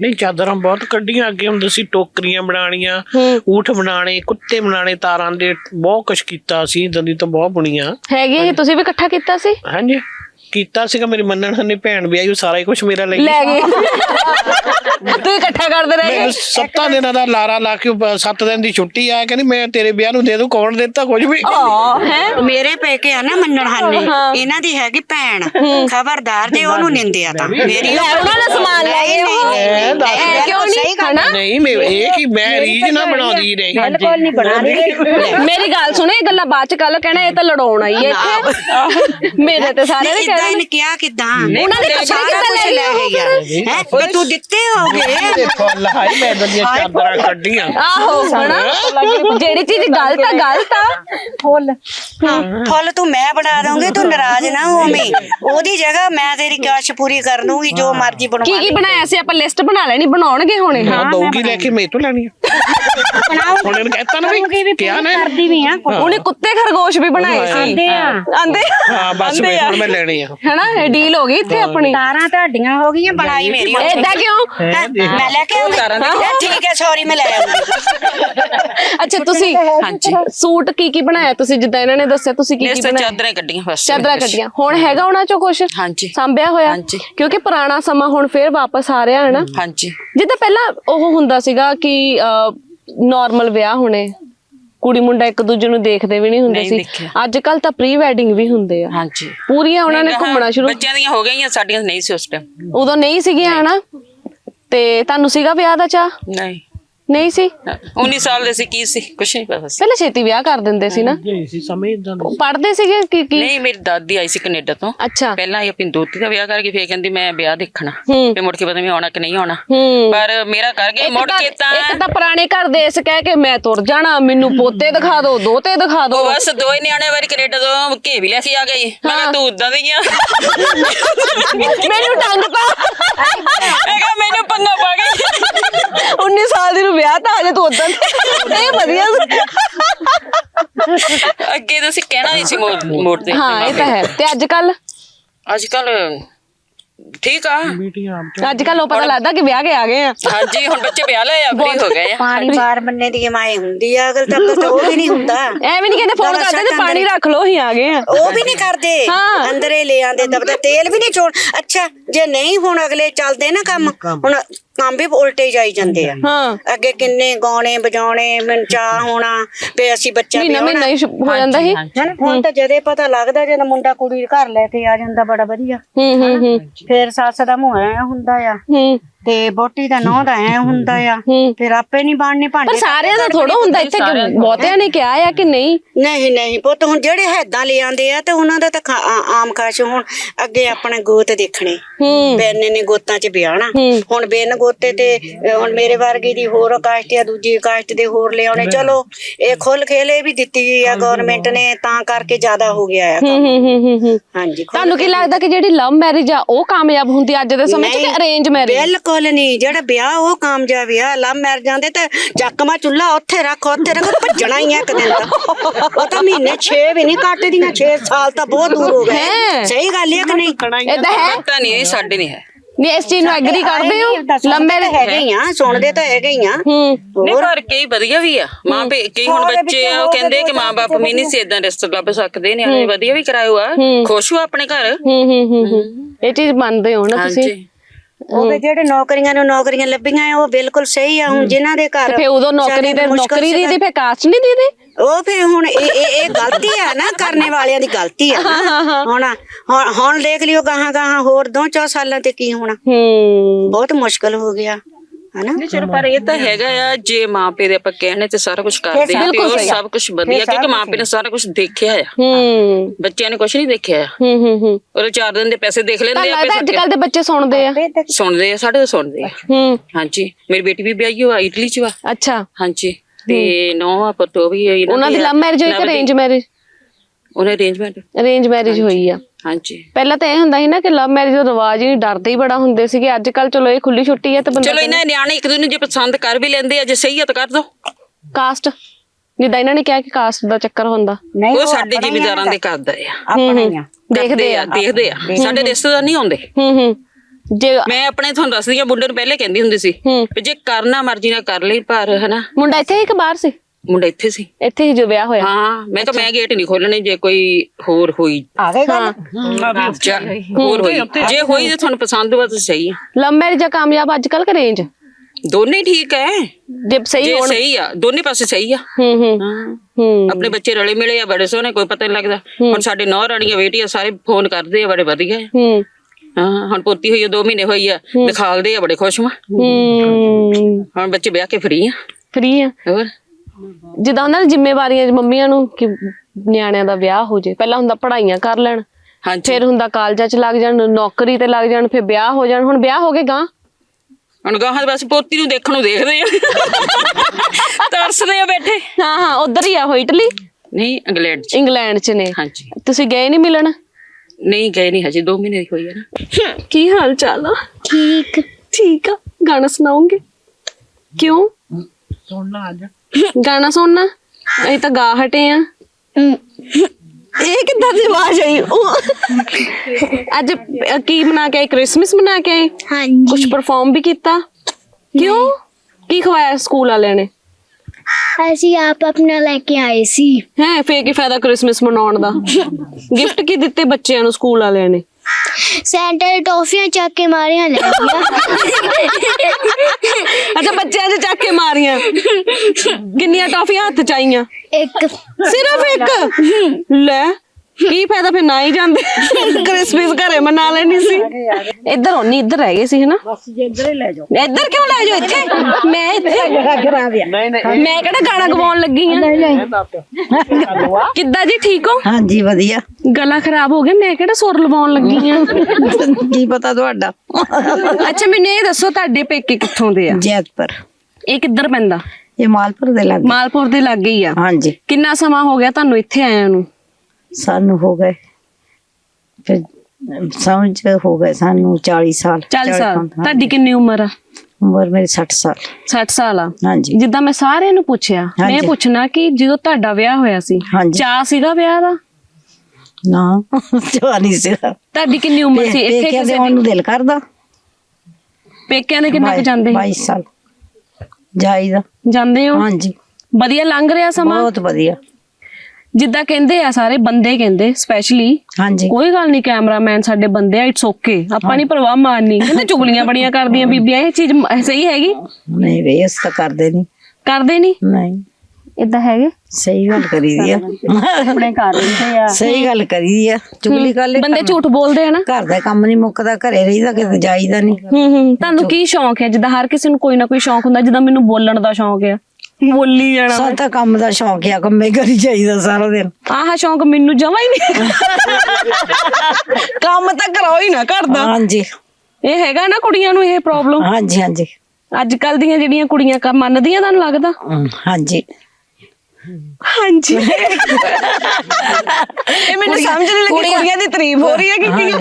ਨਹੀਂ ਚਾਦਰਾਂ ਬਹੁਤ ਕੱਢੀਆਂ ਅੱਗੇ ਹੁੰਦੇ ਸੀ ਟੋਕਰੀਆਂ ਬਣਾਉਣੀਆਂ ਹੂੰ। ਊਠ ਬਣਾਣੇ ਕੁੱਤੇ ਬਣਾਣੇ ਤਾਰਾਂ ਦੇ ਬਹੁਤ ਕੁਝ ਕੀਤਾ ਸੀ ਦੰਦੀ ਤਾਂ ਬਹੁਤ ਬੁਣੀਆਂ। ਹੈਗੇ ਤੁਸੀਂ ਵੀ ਇਕੱਠਾ ਕੀਤਾ ਸੀ? ਹਾਂਜੀ। ਕੀਤਾ ਸੀਗਾ ਮੇਰੀ ਮੰਨਣ ਨੇ ਭੈਣ ਵਿਆਹੀ ਉਹ ਸਾਰਾ ਹੀ ਕੁਝ ਮੇਰਾ ਲਈ ਲੈ ਗਏ ਤੁਸੀਂ ਇਕੱਠਾ ਕਰਦੇ ਰਹੇ। ਮੈਨੂੰ ਸੱਤਾਂ ਦਿਨਾਂ ਦਾ ਲਾਰਾ ਲਾ ਕੇ 7 ਦਿਨ ਦੀ ਛੁੱਟੀ ਆ ਕਹਿੰਦੀ ਮੈਂ ਤੇਰੇ ਵਿਆਹ ਨੂੰ ਦੇ ਦੂੰ ਕੌਣ ਦਿੱਤਾ ਕੁਝ ਵੀ। ਹੈ? ਮੇਰੇ ਪੇਕੇ ਆ ਨਾ ਮੰਨਣ ਹਾਨੇ ਇਹਨਾਂ ਦੀ ਹੈਗੀ ਭੈਣ ਖਬਰਦਾਰ ਜੇ ਉਹਨੂੰ ਨਿੰਦਿਆ ਤਾਂ। ਮੇਰੀ ਲੈ ਉਹਨਾਂ ਦਾ ਸਮਾਨ ਲੈ ਗਏ ਹੋ ਮੈਂ ਦੱਸ ਐ ਕਿਉਂ ਨਹੀਂ? ਹਨਾ? ਨਹੀਂ ਮੈਂ ਇਹ ਕਿ ਮੈਂ ਰੀਜ ਨਾ ਬਣਾਉਂਦੀ ਰਹੀ। ਬਿਲਕੁਲ ਨਹੀਂ ਬਣਾ ਰਹੀ। ਮੇਰੀ ਗੱਲ ਸੁਣੇ ਇਹ ਗੱਲਾਂ ਬਾਅਦ ਚ ਕੱਲ ਕਹਿਣਾ ਇਹ ਤਾਂ ਲੜਾਉਣ ਆਈ ਹੈ ਇੱਥੇ। ਮੇਰੇ ਤੇ ਸਾਰੇ ਨੇ ਇਦਾਂ ਕਹਿਣਾ ਇਹਨੇ ਕਿਹਾ ਕਿਦਾਂ? ਉਹਨਾਂ ਦੇ ਕੱਪੜੇ ਸਾਰਾ ਕਿੱਦਾਂ ਲੈ ਕੁਝ ਲੈ ਗਏ ਗਈ ਆ। ਹੈ? ਤੂੰ ਦਿੱਤੇ ਹੋਗੇ? ਫੁੱਲ ਹਾਈ ਮੈਂ ਦੰਦੀਆਂ ਚਾਦਰਾਂ ਕੱਢੀਆਂ। ਆਹੋ ਹਨਾ? ਜਿਹੜੀ ਚੀਜ਼ ਗਲਤ ਆ ਗਲਤ ਆ। ਹਾਂ, ਫੁੱਲ ਤੂੰ ਮੈਂ ਬਣਾ ਦਊਂਗੀ ਤੂੰ ਨਾਰਾਜ਼ ਨਾ ਹੋਵੇਂ ਉਹਦੀ ਜਗ੍ਹਾ ਮੈਂ ਤੇਰੀ ਕਾਸ਼ ਪੂਰੀ ਕਰ ਦੂੰਗੀ ਜੋ ਮਰਜ਼ੀ ਬਣਵਾ ਕੀ ਕੀ ਬਣਾਇਆ ਸੀ? ਆਪਾਂ ਲਿਸਟ ਬਣਾ ਲੈਣੀ ਬਣਾਉਣਗੇ ਹੁਣੇ ਹਾਂ ਦਊਗੀ ਲੈ ਕੇ ਮੈਂ ਤੋਂ ਲੈਣੀ ਆ। ਹੁਣ ਇਹਨੂੰ ਕਹਿਤਾ ਨਾ ਵੀ ਕਿਹਾ ਨਾ। ਕਰਦੀ ਵੀ ਆ। ਉਹਨੇ ਕੁੱਤੇ ਖਰਗੋਸ਼ ਵੀ ਬਣਾਏ ਸੀ। ਆਂਦੇ ਆ। ਆਂਦੇ ਹਾਂ ਬਸ ਮੈਂ ਹੁਣ ਮੈਂ ਲੈਣੀ ਆ। ਹਨਾ ਡੀਲ ਹੋ ਗਈ ਇੱਥੇ ਆਪਣੀ। ਤਾਰਾਂ ਤੁਹਾਡੀਆਂ ਹੋ ਗਈਆਂ ਬਣਾਈ ਮੇਰੀ। ਏਦਾਂ ਕਿਉਂ? ਹੈਂ, ਮੈਂ ਲੈ ਕੇ ਆਉਂਗੀ ਲੈ, ਠੀਕ ਹੈ ਸੌਰੀ ਮੈਂ ਲੈ ਆਉਂਗੀ ਅੱਛਾ ਤੁਸੀਂ ਹਾਂਜੀ। ਸੂਟ ਕੀ ਕੀ ਬਣਾਇਆ ਤੁਸੀਂ ਜਿੱਦਾਂ ਇਹਨਾਂ ਨੇ ਦੱਸਿਆ ਤੁਸੀਂ ਕੀ ਕੀ ਇਸ ਤਾਂ ਬਣਾਇਆ? ਚਾਦਰਾਂ ਕੱਢੀਆਂ ਬਸ ਚਾਦਰਾਂ ਕੱਢੀਆਂ। ਹੁਣ ਹੈਗਾ ਉਹਨਾਂ ਚੋਂ ਕੁਝ ਹਾਂਜੀ। ਸਾਂਭਿਆ ਹੋਇਆ? ਹਾਂਜੀ। ਕਿਉਂਕਿ ਪੁਰਾਣਾ ਸਮਾਂ ਹੁਣ ਫੇਰ ਵਾਪਸ ਆ ਰਿਹਾ ਹੈ ਨਾ ਹਾਂਜੀ। ਜਿੱਦਾਂ ਪਹਿਲਾਂ ਉਹ ਹੁੰਦਾ ਸੀਗਾ ਕਿ ਨਾਰਮਲ ਵਿਆਹ ਹੋਣੇ। ਕੁੜੀ ਮੁੰਡਾ ਇੱਕ ਦੂਜੇ ਨੂੰ ਦੇਖਦੇ ਵੀ ਨਹੀਂ ਹੁੰਦੇ ਨਹੀਂ ਸੀ। ਦੇਖਿਆ। ਅੱਜ ਕੱਲ ਤਾਂ ਪ੍ਰੀ ਵੈਡਿੰਗ ਵੀ ਹੁੰਦੇ ਆ। ਹਾਂਜੀ। ਪੂਰੀਆਂ ਉਹਨਾਂ ਨੇ ਘੁੰਮਣਾ ਸ਼ੁਰੂ ਬੱਚਿਆਂ ਦੀਆਂ ਹੋ ਗਈਆਂ ਸਾਡੀਆਂ ਨਹੀਂ ਸੀ ਉਸ ਟਾਈਮ ਉਦੋਂ ਨਹੀਂ ਸੀਗੀਆਂ ਹਨਾ? ਤੇ ਤੁਹਾਨੂੰ ਸੀਗਾ ਵਿਆਹ ਦਾ ਚਾਹ ਨਹੀਂ। ਨਹੀਂ ਸੀ? 19 ਸਾਲ ਦੇ ਸੀ ਕੀ ਸੀ? ਕੁਛ ਨਹੀਂ ਪਤਾ ਸੀ। ਪਹਿਲਾਂ ਛੇਤੀ ਵਿਆਹ ਕਰ ਦਿੰਦੇ ਸੀ ਨਾ। ਜੀ ਸੀ ਸਮੇਂ ਇਦਾਂ ਦਾ ਪੜਦੇ ਸੀਗੇ ਕਿ ਕੀ? ਨਹੀਂ ਮੇਰੀ ਦਾਦੀ ਆਈ ਸੀ ਕੈਨੇਡਾ ਤੋਂ। ਅੱਛਾ। ਪਹਿਲਾਂ ਹੀ ਆਪਣੀ ਦੋਤੀ ਦਾ ਵਿਆਹ ਕਰਕੇ ਫੇਰ ਕਹਿੰਦੀ ਮੈਂ ਵਿਆਹ ਦੇਖਣਾ। ਹੂੰ। ਫੇ ਮੁੜ ਕੇ ਪਤਾ ਨਹੀਂ ਆਉਣਾ ਕਿ ਨਹੀਂ ਆਉਣਾ। ਹੂੰ। ਪਰ ਮੇਰਾ ਕਰ ਗਏ ਮੁੜ ਤਾਂ- ਕੇ ਤਾਂ ਇੱਕ ਤਾਂ ਪੁਰਾਣੇ ਘਰ ਦੇ ਇਸ ਕਹਿ ਕੇ ਮੈਂ ਤੁਰ ਜਾਣਾ ਮੈਨੂੰ ਪੋਤੇ ਦਿਖਾ ਦਿਓ ਦੋਤੇ ਦਿਖਾ ਉਹ ਦਿਓ ਬਸ ਦੋ ਹੀ ਨਿਆਣੇ ਵਾਰੀ ਕੈਨੇਡਾ ਤੋਂ ਘੇ ਵੀ ਲੈ ਕੇ ਆ ਗਈ ਮੈਂ ਕਿਹਾ ਤੂੰ ਉਦਾਂ ਦੀ ਆ? ਮੈਨੂੰ ਟੰਗ ਪਾ ਮੈਂ ਕਿਹਾ ਮੈਨੂੰ ਪੰਗਾ ਪਾ ਗਈ 19 ਸਾਲ ਦੀ ਨੂੰ ਵਿਆਹ ਤਾਂ ਅਜੇ ਤੂੰ ਉਦੋਂ ਇਹ ਵਧੀਆ ਸੀ। ਅੱਗੇ ਤਾਂ ਅਸੀਂ ਕਹਿਣਾ ਨਹੀਂ ਸੀ ਮੋੜ ਮੋੜ ਤੇ ਹਾਂ ਇਹ ਤਾਂ ਹੈ। ਤੇ ਅੱਜ ਕੱਲ ਅੱਜ ਕੱਲ ਠੀਕ ਆ। ਅੱਜ ਕੱਲ ਉਹ ਪਤਾ ਲੱਗਦਾ ਕਿ ਵਿਆਹ ਕੇ ਆ ਗਏ ਆ। ਹਾਂਜੀ ਹੁਣ ਬੱਚੇ ਵਿਆਹ ਲਏ ਆ ਫ੍ਰੀ ਹੋ ਗਏ ਆ। ਪਾਣੀ ਬਾਰ ਬੰਨੇ ਦੀ ਮਾਏ ਹੁੰਦੀ ਆ ਅਗਲ ਤੱਕ ਤਾਂ ਉਹ ਵੀ ਨਹੀਂ ਹੁੰਦਾ। ਐਵੇਂ ਨਹੀਂ ਕਹਿੰਦੇ ਫੋਨ ਕਰਦੇ ਤੇ ਪਾਣੀ ਰੱਖ ਲੋ ਅਸੀਂ ਆ ਗਏ ਆ। ਉਹ ਵੀ ਨਹੀਂ ਕਰਦੇ। ਹਾਂ। ਅੰਦਰੇ ਲੈ ਆਂਦੇ ਦਬਦਾ ਤੇਲ ਵੀ ਨਹੀਂ ਚੋਣ। ਅੱਛਾ ਜੇ ਨਹੀਂ ਹੁਣ ਅਗਲੇ ਚੱਲਦੇ ਨਾ ਕੰਮ। ਹੁਣ ਕੰਮ ਵੀ ਉਲਟੇ ਜਾਈ ਜਾਂਦੇ ਆ। ਹਾਂ। ਅੱਗੇ ਕਿੰਨੇ ਗਾਉਣੇ ਵਜਾਉਣੇ ਮੈਨੂੰ ਚਾਹ ਹੋਣਾ ਵੀ ਅਸੀਂ ਬੱਚਾ ਮਹੀਨਾ ਵਿਆਹੁਣਾ। ਮਹੀਨਾ ਹੀ ਸ਼ੁ- ਹੋ ਜਾਂਦਾ ਸੀ। ਹਨਾ? ਹੁਣ ਤਾਂ ਜਦੇ ਪਤਾ ਲੱਗਦਾ ਜਦੋਂ ਮੁੰਡਾ ਕੁੜੀ ਘਰ ਲੈ ਕੇ ਆ ਜਾਂਦਾ ਬੜਾ ਵਧੀਆ। ਹੂੰ ਹੂੰ ਹੂੰ। ਫਿਰ ਸੱਸ ਦਾ ਮੂੰਹ ਐ ਹੁੰਦਾ ਆ। ਹੂੰ। ਤੇ ਬੋਟੀ ਦਾ ਨਹੁੰ ਦਾ ਐ ਹੁੰਦਾ ਆ। ਹੂੰ। ਫਿਰ ਆਪੇ ਨਹੀਂ ਬਣਨੇ ਪਰ ਭਾਂਡੇ ਸਾਰਿਆਂ ਦਾ ਥੋੜਾ ਹੁੰਦਾ ਇੱਥੇ ਕਿ ਬਹੁਤਿਆਂ ਨੇ ਕਿਹਾ ਆ ਕਿ ਨਹੀਂ? ਨਹੀਂ ਨਹੀਂ ਪੁੱਤ ਹੁਣ ਜਿਹੜੇ ਹੈਦਾਂ ਲੈ ਆਂਦੇ ਆ ਤੇ ਉਹਨਾਂ ਦਾ ਤਾਂ ਖਾ- ਆ- ਆਮ ਖਾਸ਼ ਹੁਣ ਅੱਗੇ ਆਪਣੇ ਗੋਤ ਦੇਖਣੇ। ਹੂੰ। ਬੈਨੇ ਨੇ ਗੋਤਾਂ 'ਚ ਵਿਆਹਣਾ। ਹੂੰ। ਹੁਣ ਬੇਨ ਗੋਤੇ ਤੇ ਅਹ, ਹੁਣ ਮੇਰੇ ਵਰਗੀ ਦੀ ਹੋਰ ਕਾਸਟ ਆ ਦੂਜੀ ਕਾਸਟ ਦੇ ਹੋਰ ਲਿਆਉਣੇ ਚਲੋ ਇਹ ਖੁੱਲ ਖੇਲੇ ਵੀ ਦਿੱਤੀ ਗਈ ਆ ਗਵਰਨਮੈਂਟ ਨੇ ਤਾਂ ਕਰਕੇ ਜ਼ਿਆਦਾ ਹੋ ਗਿਆ ਆ ਹੂੰ ਹੂੰ ਹੂੰ ਹੂੰ ਹੂੰ। ਹਾਂਜੀ ਖੁੱਲ੍ਹ ਤੁਹਾਨੂੰ ਕੀ ਲੱਗਦਾ ਕਿ ਜਿਹੜੀ ਲਵ ਮੈਰਿਜ ਆ ਉਹ ਕਾਮਯਾਬ ਹੁੰਦੀ ਆ ਅੱਜ ਦੇ ਸਮੇਂ 'ਚ ਕਿ ਅਰੇਂਜ ਮੈਰਿਜ ਬਿਲਕੁਲ ਨਹੀਂ ਜਿਹੜਾ ਵਿਆਹ ਉਹ ਕਾਮਯਾਬ ਆ ਲਵ ਮੈਰ ਜਾਂਦੇ ਤੇ ਚੱਕਮਾ ਚੁੱਲਾ ਉੱਥੇ ਰੱਖ ਉੱਥੇ ਰੱਖ ਭੱਜਣਾ ਹੀ ਆ ਇੱਕ ਦਿਨ ਤਾਂ। ਉਹ ਤਾਂ ਮਹੀਨੇ 6 ਵੀ ਨਹੀਂ ਕੱਟਦੀਆਂ 6 ਸਾਲ ਤਾਂ ਬਹੁਤ ਦੂਰ ਹੋ ਹੈਂ। ਗਏ ਸਹੀ ਗੱਲ ਹੈ ਕਿ ਨਹੀਂ? ਏਦਾਂ ਹੈ? ਪਤਾ ਨਹੀਂ ਇਹ ਸਾਡੇ ਨਹੀਂ ਹੈ। ਨਹੀਂ ਇਸ ਚੀਜ਼ ਨੂੰ ਐਗਰੀ ਕਰਦੇ ਹੋ? ਮੈਰਿਜ ਹੈਗੇ ਹੀ ਆ ਸੁਣਦੇ ਤਾਂ ਹੈਗੇ ਹੀ ਆ। ਹੂੰ। ਨਹੀਂ ਪਰ ਕਈ ਵਧੀਆ ਵੀ ਆ। ਮਾਂ ਪੇ ਕਈ ਹੁਣ ਬੱਚੇ ਆ ਉਹ ਕਹਿੰਦੇ ਕਿ ਮਾਂ ਬਾਪ ਵੀ ਨਹੀਂ ਸੀ ਇਦਾਂ ਰਿਸ਼ਤੇ ਲੱਭ ਸਕਦੇ ਨੇ ਵਧੀਆ ਵੀ ਕਰਾਇਓ ਆ। ਖੁਸ਼ ਹੋ ਆਪਣੇ ਘਰ। ਹੂੰ ਹੂੰ ਹੂੰ ਹੂੰ। ਇਹ ਚੀਜ਼ ਮੰਨਦੇ ਹੋ ਨਾ ਤੁਸੀਂ? ਹਾਂਜੀ ਉਹ ਵੀ ਜਿਹੜੇ ਨੌਕਰੀਆਂ ਨੂੰ ਨੌਕਰੀਆਂ ਲੱਭੀਆਂ ਆ, ਉਹ ਬਿਲਕੁਲ ਸਹੀ ਆ ਹੁਣ ਜਿਨ੍ਹਾਂ ਦੇ ਘਰ ਫੇ ਉਦੋਂ ਨੌਕਰੀ ਤੇ ਮੁਸ਼ਕਲ ਨੌਕਰੀ ਦੀ ਫੇ ਕਾਸਟ ਨਹੀਂ ਦੀ ਦੀ ਉਹ ਫੇ ਹੁਣ ਇਹ ਇਹ ਇਹ ਗਲਤੀ ਆ ਨਾ ਕਰਨੇ ਵਾਲਿਆਂ ਦੀ ਗਲਤੀ ਆ। ਹੁਣ ਹੁਣ ਦੇਖ ਲਿਓ ਗਾਹਾਂ ਗਾਹਾਂ ਹੋਰ ਦੋ ਚੌ ਸਾਲਾਂ ਤੇ ਕੀ ਹੋਣਾ। ਹੂੰ। ਬਹੁਤ ਮੁਸ਼ਕਲ ਹੋ ਗਿਆ। ਹਨਾ? ਨਹੀਂ ਚਲੋ ਪਰ ਇਹ ਤਾਂ ਹੈਗਾ ਆ ਜੇ ਮਾਂ ਪੇ ਦੇ ਆਪਾਂ ਕਹਿਣੇ ਤੇ ਸਾਰਾ ਕੁਝ ਕਰਦੇ ਆ ਤੇ ਉਹ ਸਭ ਕੁਝ ਵਧੀਆ ਕਿਉਂਕਿ ਮਾਂ ਪੇ ਨੇ ਸਾਰਾ ਕੁਝ ਦੇਖਿਆ ਆ। ਹੂੰ। ਬੱਚਿਆਂ ਨੇ ਕੁਝ ਨਹੀਂ ਦੇਖਿਆ ਆ। ਹੂੰ ਹੂੰ ਹੂੰ। ਉਹ ਚਾਰ ਦਿਨ ਦੇ ਪੈਸੇ ਦੇਖ ਲੈਂਦੇ ਆ ਅੱਜ ਕੱਲ ਦੇ ਬੱਚੇ ਸੁਣਦੇ ਆ? ਸੁਣਦੇ ਆ ਸਾਡੇ ਤੋਂ ਸੁਣਦੇ ਆ। ਹੂੰ। ਹਾਂਜੀ ਮੇਰੀ ਬੇਟੀ ਵੀ ਵਿਆਹੀ ਹੋਆ ਇਟਲੀ ਚ ਵਾ। ਅੱਛਾ। ਹਾਂਜੀ ਤੇ ਨੌ ਆ ਪੁੱਤ ਉਹ ਵੀ ਇਹਨਾਂ ਉਹਨਾਂ ਦੀ ਆ। ਲਵ ਮੈਰਿਜ ਹੋਈ ਕਿ ਅਰੇਂਜ ਮੈਰਿਜ ਉਹਨੇ ਅਰੇਂਜਮੈਂਟ ਅਰੇਂਜ ਮੈਰਿਜ ਹੋਈ ਆ। ਹਾਂਜੀ। ਪਹਿਲਾਂ ਤਾਂ ਇਹ ਹੁੰਦਾ ਸੀ ਨਾ ਕਿ ਲਵ ਮੈਰਿਜ ਦਾ ਰਿਵਾਜ ਹੀ ਡਰਦੇ ਹੀ ਬੜਾ ਹੁੰਦੇ ਸੀਗੇ। ਅੱਜ ਕੱਲ ਚਲੋ ਇਹ ਖੁੱਲੀ ਛੁੱਟੀ ਹੈ ਤੇ ਬੰਦਾ ਚਲੋ ਇਹਨਾਂ ਨਿਆਣੇ ਇੱਕ ਦੂਜੇ ਨੂੰ ਜੇ ਪਸੰਦ ਕਰ ਵੀ ਲੈਂਦੇ ਆ ਜੇ ਸਹੀ ਆ ਤਾਂ ਕਰ ਦੋ। ਕਾਸਟ ਜਿੱਦਾਂ ਇਹਨਾਂ ਨੇ ਕਿਹਾ ਕਿ ਕਾਸਟ ਦਾ ਚੱਕਰ ਹੁੰਦਾ। ਨਹੀਂ ਉਹ ਸਾਡੇ ਜ਼ਿਮੀਦਾਰਾਂ ਦੇ ਕਰਦਾ ਆ। ਆਪਣੇ ਹੀ ਆ। ਦੇਖਦੇ ਆ। ਦੇਖਦੇ ਆ। ਸਾਡੇ ਰਿਸ਼ਤੇਦਾਰ ਨਹੀਂ ਆਉਂਦੇ। ਹੂੰ ਹੂੰ। ਜੇ ਮੈਂ ਆਪਣੇ ਤੁਹਾਨੂੰ ਦੱਸਦੀ ਆ ਮੁੰਡੇ ਨੂੰ ਪਹਿਲੇ ਕਹਿੰਦੀ ਹੁੰਦੀ ਸੀ ਹੂੰ। ਵੀ ਜੇ ਕਰਨਾ ਮਰਜ਼ੀ ਨਾਲ ਕਰ ਲਈ ਪਰ ਹਨਾ। ਮੁੰਡਾ ਇੱਥੇ ਹੀ ਕਿ ਬਾਹਰ ਸੀ। ਮੁੰਡਾ ਇੱਥੇ ਸੀ। ਇੱਥੇ ਹੀ ਜੋ ਵਿਆਹ ਹੋਇਆ। ਹਾਂ ਮੈਂ ਕਿਹਾ ਮੈਂ ਗੇਟ ਨਹੀਂ ਖੋਲਣੇ ਜੇ ਕੋਈ ਹੋਰ ਹੋਈ। ਹੋਰ ਜੇ ਹੋਈ ਤੇ ਤੁਹਾਨੂੰ ਪਸੰਦ ਵਾ ਤਾਂ ਸਹੀ ਆ। ਲਵ ਮੈਰਿਜ ਕਾਮਯਾਬ ਅੱਜ ਕੱਲ ਕਿ ਅਰੇਂਜ ਦੋਨੇ ਠੀਕ ਹੈ ਜੇ ਸਹੀ ਜੇ ਹੋਣ ਸਹੀ ਆ ਦੋਨੇ ਪਾਸੇ ਸਹੀ ਆ। ਹੂੰ ਹੂੰ। ਹਾਂ। ਹੂੰ। ਆਪਣੇ ਬੱਚੇ ਰਲੇ ਮਿਲੇ ਆ ਬੜੇ ਸੋਹਣੇ ਕੋਈ ਪਤਾ ਨਹੀਂ ਲੱਗਦਾ। ਹੁਣ ਸਾਡੇ ਨੌ ਰਾਣੀਆਂ ਬੇਟੀਆਂ ਸਾਰੇ ਫੋਨ ਕਰਦੇ ਆ ਬੜੇ ਵਧੀਆ। ਆ। ਹੂੰ। ਹਾਂ ਹੁਣ ਪੋਤੀ ਹੋਈ ਆ 2 ਮਹੀਨੇ ਹੋਈ ਆ ਦਿਖਾਲਦੇ ਆ ਬੜੇ ਖੁਸ਼ ਹਾਂ ਹੂੰ। ਹੁਣ ਬੱਚੇ ਵਿਆਹ ਕੇ ਫਰੀ ਆ। ਫ੍ਰੀ ਆ। ਹੋਰ? ਜਿੱਦਾਂ ਉਹਨਾਂ ਦੀ ਜ਼ਿੰਮੇਵਾਰੀਆਂ ਮੰਮੀਆਂ ਨੂੰ ਕਿ ਨਿਆਣਿਆਂ ਦਾ ਵਿਆਹ ਹੋ ਜੇ ਪਹਿਲਾਂ ਹੁੰਦਾ ਪੜ੍ਹਾਈਆਂ ਕਰ ਲੈਣ ਹਾਂਜੀ। ਫਿਰ ਹੁੰਦਾ ਕਾਲਜਾਂ 'ਚ ਲੱਗ ਜਾਣ ਨੌਕਰੀ ਤੇ ਲੱਗ ਜਾਣ ਫਿਰ ਵਿਆਹ ਹੋ ਜਾਣ ਹੁਣ ਵਿਆਹ ਹੋ ਗਏ ਗਾਂ ਹੁਣ ਗਾਹਾਂ ਬਸ ਪੋਤੀ ਨੂੰ ਦੇਖਣ ਨੂੰ ਦੇਖਦੇ ਆ। ਤਰਸਦੇ ਆ ਬੈਠੇ। ਹਾਂ ਹਾਂ ਉਧਰ ਹੀ ਆ ਉਹ ਇਟਲੀ? ਨਹੀਂ ਇੰਗਲੈਂਡ ਚ। ਇੰਗਲੈਂਡ 'ਚ ਨੇ। ਹਾਂਜੀ। ਤੁਸੀਂ ਗਏ ਨਹੀਂ ਮਿਲਣ? ਨਹੀਂ ਗਏ ਨਹੀਂ ਹਜੇ 2 ਮਹੀਨੇ ਦੀ ਹੋਈ ਆ ਨਾ। ਕੀ ਹਾਲ ਚਾਲ ਆ? ਠੀਕ। ਠੀਕ ਆ ਗਾਣਾ ਸੁਣਾਉਂਗੇ ਕਿਉਂ? ਸੁਣਨਾ ਅੱਜ। ਗਾਣਾ ਸੁਣਨਾ? ਅਸੀਂ ਤਾਂ ਗਾ ਹਟੇ ਆ। ਇਹ ਕਿੱਦਾਂ ਦੀ ਆਵਾਜ਼ ਆਈ? ਉਹ ਅੱਜ ਅ, ਕੀ ਬਣਾ ਕੇ ਆਏ? ਕ੍ਰਿਸਮਸ ਬਣਾ ਕੇ ਆਏ? ਹਾਂਜੀ। ਕੁਝ ਪਰਫਾਰਮ ਵੀ ਕੀਤਾ? ਕਿਉਂ? ਕੀ ਖਵਾਇਆ ਸਕੂਲ ਵਾਲਿਆਂ ਨੇ? ਅਸੀਂ ਆਪ ਆਪਣਾ ਲੈ ਕੇ ਆਏ ਸੀ। ਹੈ ਫੇਰ ਕੀ ਫਾਇਦਾ ਕ੍ਰਿਸਮਸ ਮਨਾਉਣ ਦਾ? ਗਿਫਟ ਕੀ ਦਿੱਤੇ ਬੱਚਿਆਂ ਨੂੰ ਸਕੂਲ ਵਾਲਿਆਂ ਨੇ? ਸੈਂਟਰ ਟੌਫੀਆਂ ਚੱਕ ਕੇ ਮਾਰੀਆਂ ਲੈ ਗਿਆ ਅੱਛਾ ਬੱਚਿਆਂ 'ਚ ਚੱਕ ਕੇ ਮਾਰੀਆਂ। ਕਿੰਨੀਆਂ ਟਾਫੀਆਂ ਹੱਥ ਚ ਆਈਆਂ? ਇੱਕ। ਸਿਰਫ ਇੱਕ? ਲੈ। ਕੀ ਫਾਇਦਾ ਫਿਰ ਨਾ ਹੀ ਜਾਂਦੇ? ਕ੍ਰਿਸਮਸ ਘਰੇ ਮਨਾ ਲੈਣੀ ਸੀ। ਇੱਧਰ ਹੋਣੀ ਇੱਧਰ ਰਹਿ ਗਏ ਸੀ ਹਨਾ? ਬਸ ਇੱਧਰ ਹੀ ਲੈ ਜਾਓ। ਇੱਧਰ ਕਿਉਂ ਲੈ ਜਾਓ ਇੱਥੇ? ਮੈਂ ਇੱਥੇ। ਮੈਂ ਕਿਹੜਾ ਗਾਣਾ ਗਵਾਉਣ ਲੱਗੀ ਆ? ਕਿੱਦਾਂ ਜੀ ਠੀਕ ਹੋ? ਹਾਂਜੀ ਵਧੀਆ। ਗਲਾ ਖਰਾਬ ਹੋ ਗਿਆ ਮੈਂ ਕਿਹੜਾ ਸੁਰ ਲਵਾਉਣ ਲੱਗੀ ਆ? ਕੀ ਪਤਾ ਤੁਹਾਡਾ? ਅੱਛਾ ਮੈਨੂੰ ਇਹ ਦੱਸੋ ਤੁਹਾਡੇ ਪੇਕੇ ਕਿੱਥੋਂ ਦੇ ਆ? ਜੈਤਪੁਰ। ਇਹ ਕਿੱਧਰ ਪੈਂਦਾ? ਇਹ ਮਾਲਪੁਰ ਦੇ ਲੱਗ। ਮਾਲਪੁਰ ਦੇ ਲਾਗੇ ਹੀ ਆ। ਹਾਂਜੀ। ਕਿੰਨਾ ਸਮਾਂ ਹੋ ਗਿਆ ਤੁਹਾਨੂੰ ਇੱਥੇ ਆਇਆਂ ਨੂੰ? ਸਾਨੂੰ ਹੋ ਗਏ। ਫਿਰ ਸਮਝ ਹੋ ਗਏ ਸਾਨੂੰ 40 ਸਾਲ। 40 ਸਾਲ। ਤੁਹਾਡੀ ਕਿੰਨੀ ਉਮਰ ਆ? ਉਮਰ ਮੇਰੀ 60 ਸਾਲ। 60 ਸਾਲ ਆ? ਹਾਂਜੀ। ਜਿੱਦਾਂ ਮੈਂ ਸਾਰਿਆਂ ਨੂੰ ਪੁੱਛਿਆ ਮੈਂ। ਪੁੱਛਣਾ ਕਿ ਜਦੋਂ ਤੁਹਾਡਾ ਵਿਆਹ ਹੋਇਆ ਸੀ। ਚਾਹ ਸੀਗਾ ਵਿਆਹ ਦਾ? ਨਾ ਜਵਾਨੀ ਸੀ ਤੁਹਾਡੀ ਕਿੰਨੀ ਉਮਰ ਸੀ? ਇੱਥੇ ਕਿਸੇ ਨੂੰ ਦਿਲ ਕਰਦਾ। ਪੇਕਿਆਂ ਦੇ ਕਿੰਨਾ ਕੁ ਜਾਂਦੇ? 22 ਸਾਲ। ਜਾਈਦਾ ਜਾਂਦੇ ਹੋ? ਹਾਂਜੀ। ਵਧੀਆ ਲੰਘ ਰਿਹਾ ਸਮਾਂ? ਬਹੁਤ ਵਧੀਆ। ਜਿੱਦਾਂ ਕਹਿੰਦੇ ਆ ਸਾਰੇ ਬੰਦੇ ਕਹਿੰਦੇ ਸਪੈਸ਼ਲੀ ਹਾਂਜੀ। ਕੋਈ ਗੱਲ ਨਹੀਂ ਕੈਮਰਾਮੈਨ ਸਾਡੇ ਬੰਦੇ ਆ ਇਟਸ ਓਕੇ ਆਪਾਂ ਨਹੀਂ ਪਰਵਾਹ ਮਾਰਨੀ। ਕਹਿੰਦੇ ਚੁਗਲੀਆਂ ਬੜੀਆਂ ਕਰਦੀਆਂ ਬੀਬੀਆਂ ਇਹ ਚੀਜ਼ ਸਹੀ ਹੈਗੀ? ਨਹੀਂ ਵੇ ਇਸ ਤਾਂ ਕਰਦੇ ਨਹੀਂ ਕਰਦੇ ਨਹੀਂ ਨਹੀਂ। ਇਦਾਂ ਹੈਗੇ? ਸਹੀ ਗੱਲ ਕਰੀਦੀ ਆ। ਆਪਣੇ ਘਰ ਰਹਿੰਦੇ ਆ। ਸਹੀ ਗੱਲ ਕਰੀਦੀ ਆ। ਚੁਗਲੀ ਗੱਲ ਬੰਦੇ ਝੂਠ ਬੋਲਦੇ ਆ ਨਾ। ਘਰ ਦਾ ਕੰਮ ਨਹੀਂ ਮੁੱਕਦਾ ਘਰੇ ਰਹੀਦਾ ਕਿਤੇ ਜਾਈਦਾ ਨਹੀਂ ਹੂੰ ਹੂੰ। ਤੁਹਾਨੂੰ ਕੀ ਸ਼ੌਂਕ ਹੈ? ਜਿੱਦਾਂ ਹਰ ਕਿਸੇ ਨੂੰ ਕੋਈ ਨਾ ਕੋਈ ਸ਼ੌਂਕ ਹੁੰਦਾ ਜਿੱਦਾਂ ਮੈਨੂੰ ਬੋਲਣ ਦਾ ਸ਼ੌਂਕ ਹੈ ਬੋਲੀ ਜਾਣਾ ਸਾਨੂੰ ਤਾਂ ਕੰਮ ਦਾ ਸ਼ੌਂਕ ਆ ਕੰਮੇ ਕਰੀ ਜਾਈਦਾ ਸਾਰਾ ਦਿਨ। ਆਹ ਸ਼ੌਂਕ ਮੈਨੂੰ ਜਮਾ ਹੀ ਨਹੀਂ ਕੰਮ ਤਾਂ ਕਰਾਓ ਹੀ ਨਾ ਕਰਦਾ ਹਾਂਜੀ। ਇਹ ਹੈਗਾ ਨਾ ਕੁੜੀਆਂ ਨੂੰ ਇਹ ਪ੍ਰੋਬਲਮ ਹਾਂਜੀ ਹਾਂਜੀ। ਅੱਜ ਕੱਲ ਦੀਆਂ ਜਿਹੜੀਆਂ ਕੁੜੀਆਂ ਕੰਮ ਮੰਨਦੀਆਂ ਤੁਹਾਨੂੰ ਲੱਗਦਾ? ਹਾਂਜੀ। ਹਾਂਜੀ। ਇਹ ਮੈਨੂੰ ਸਮਝ ਨਹੀਂ ਲੱਗੀ ਕੁੜੀਆਂ ਦੀ ਤਾਰੀਫ ਹੋ ਰਹੀ ਹੈ ਕਿ ਕੀ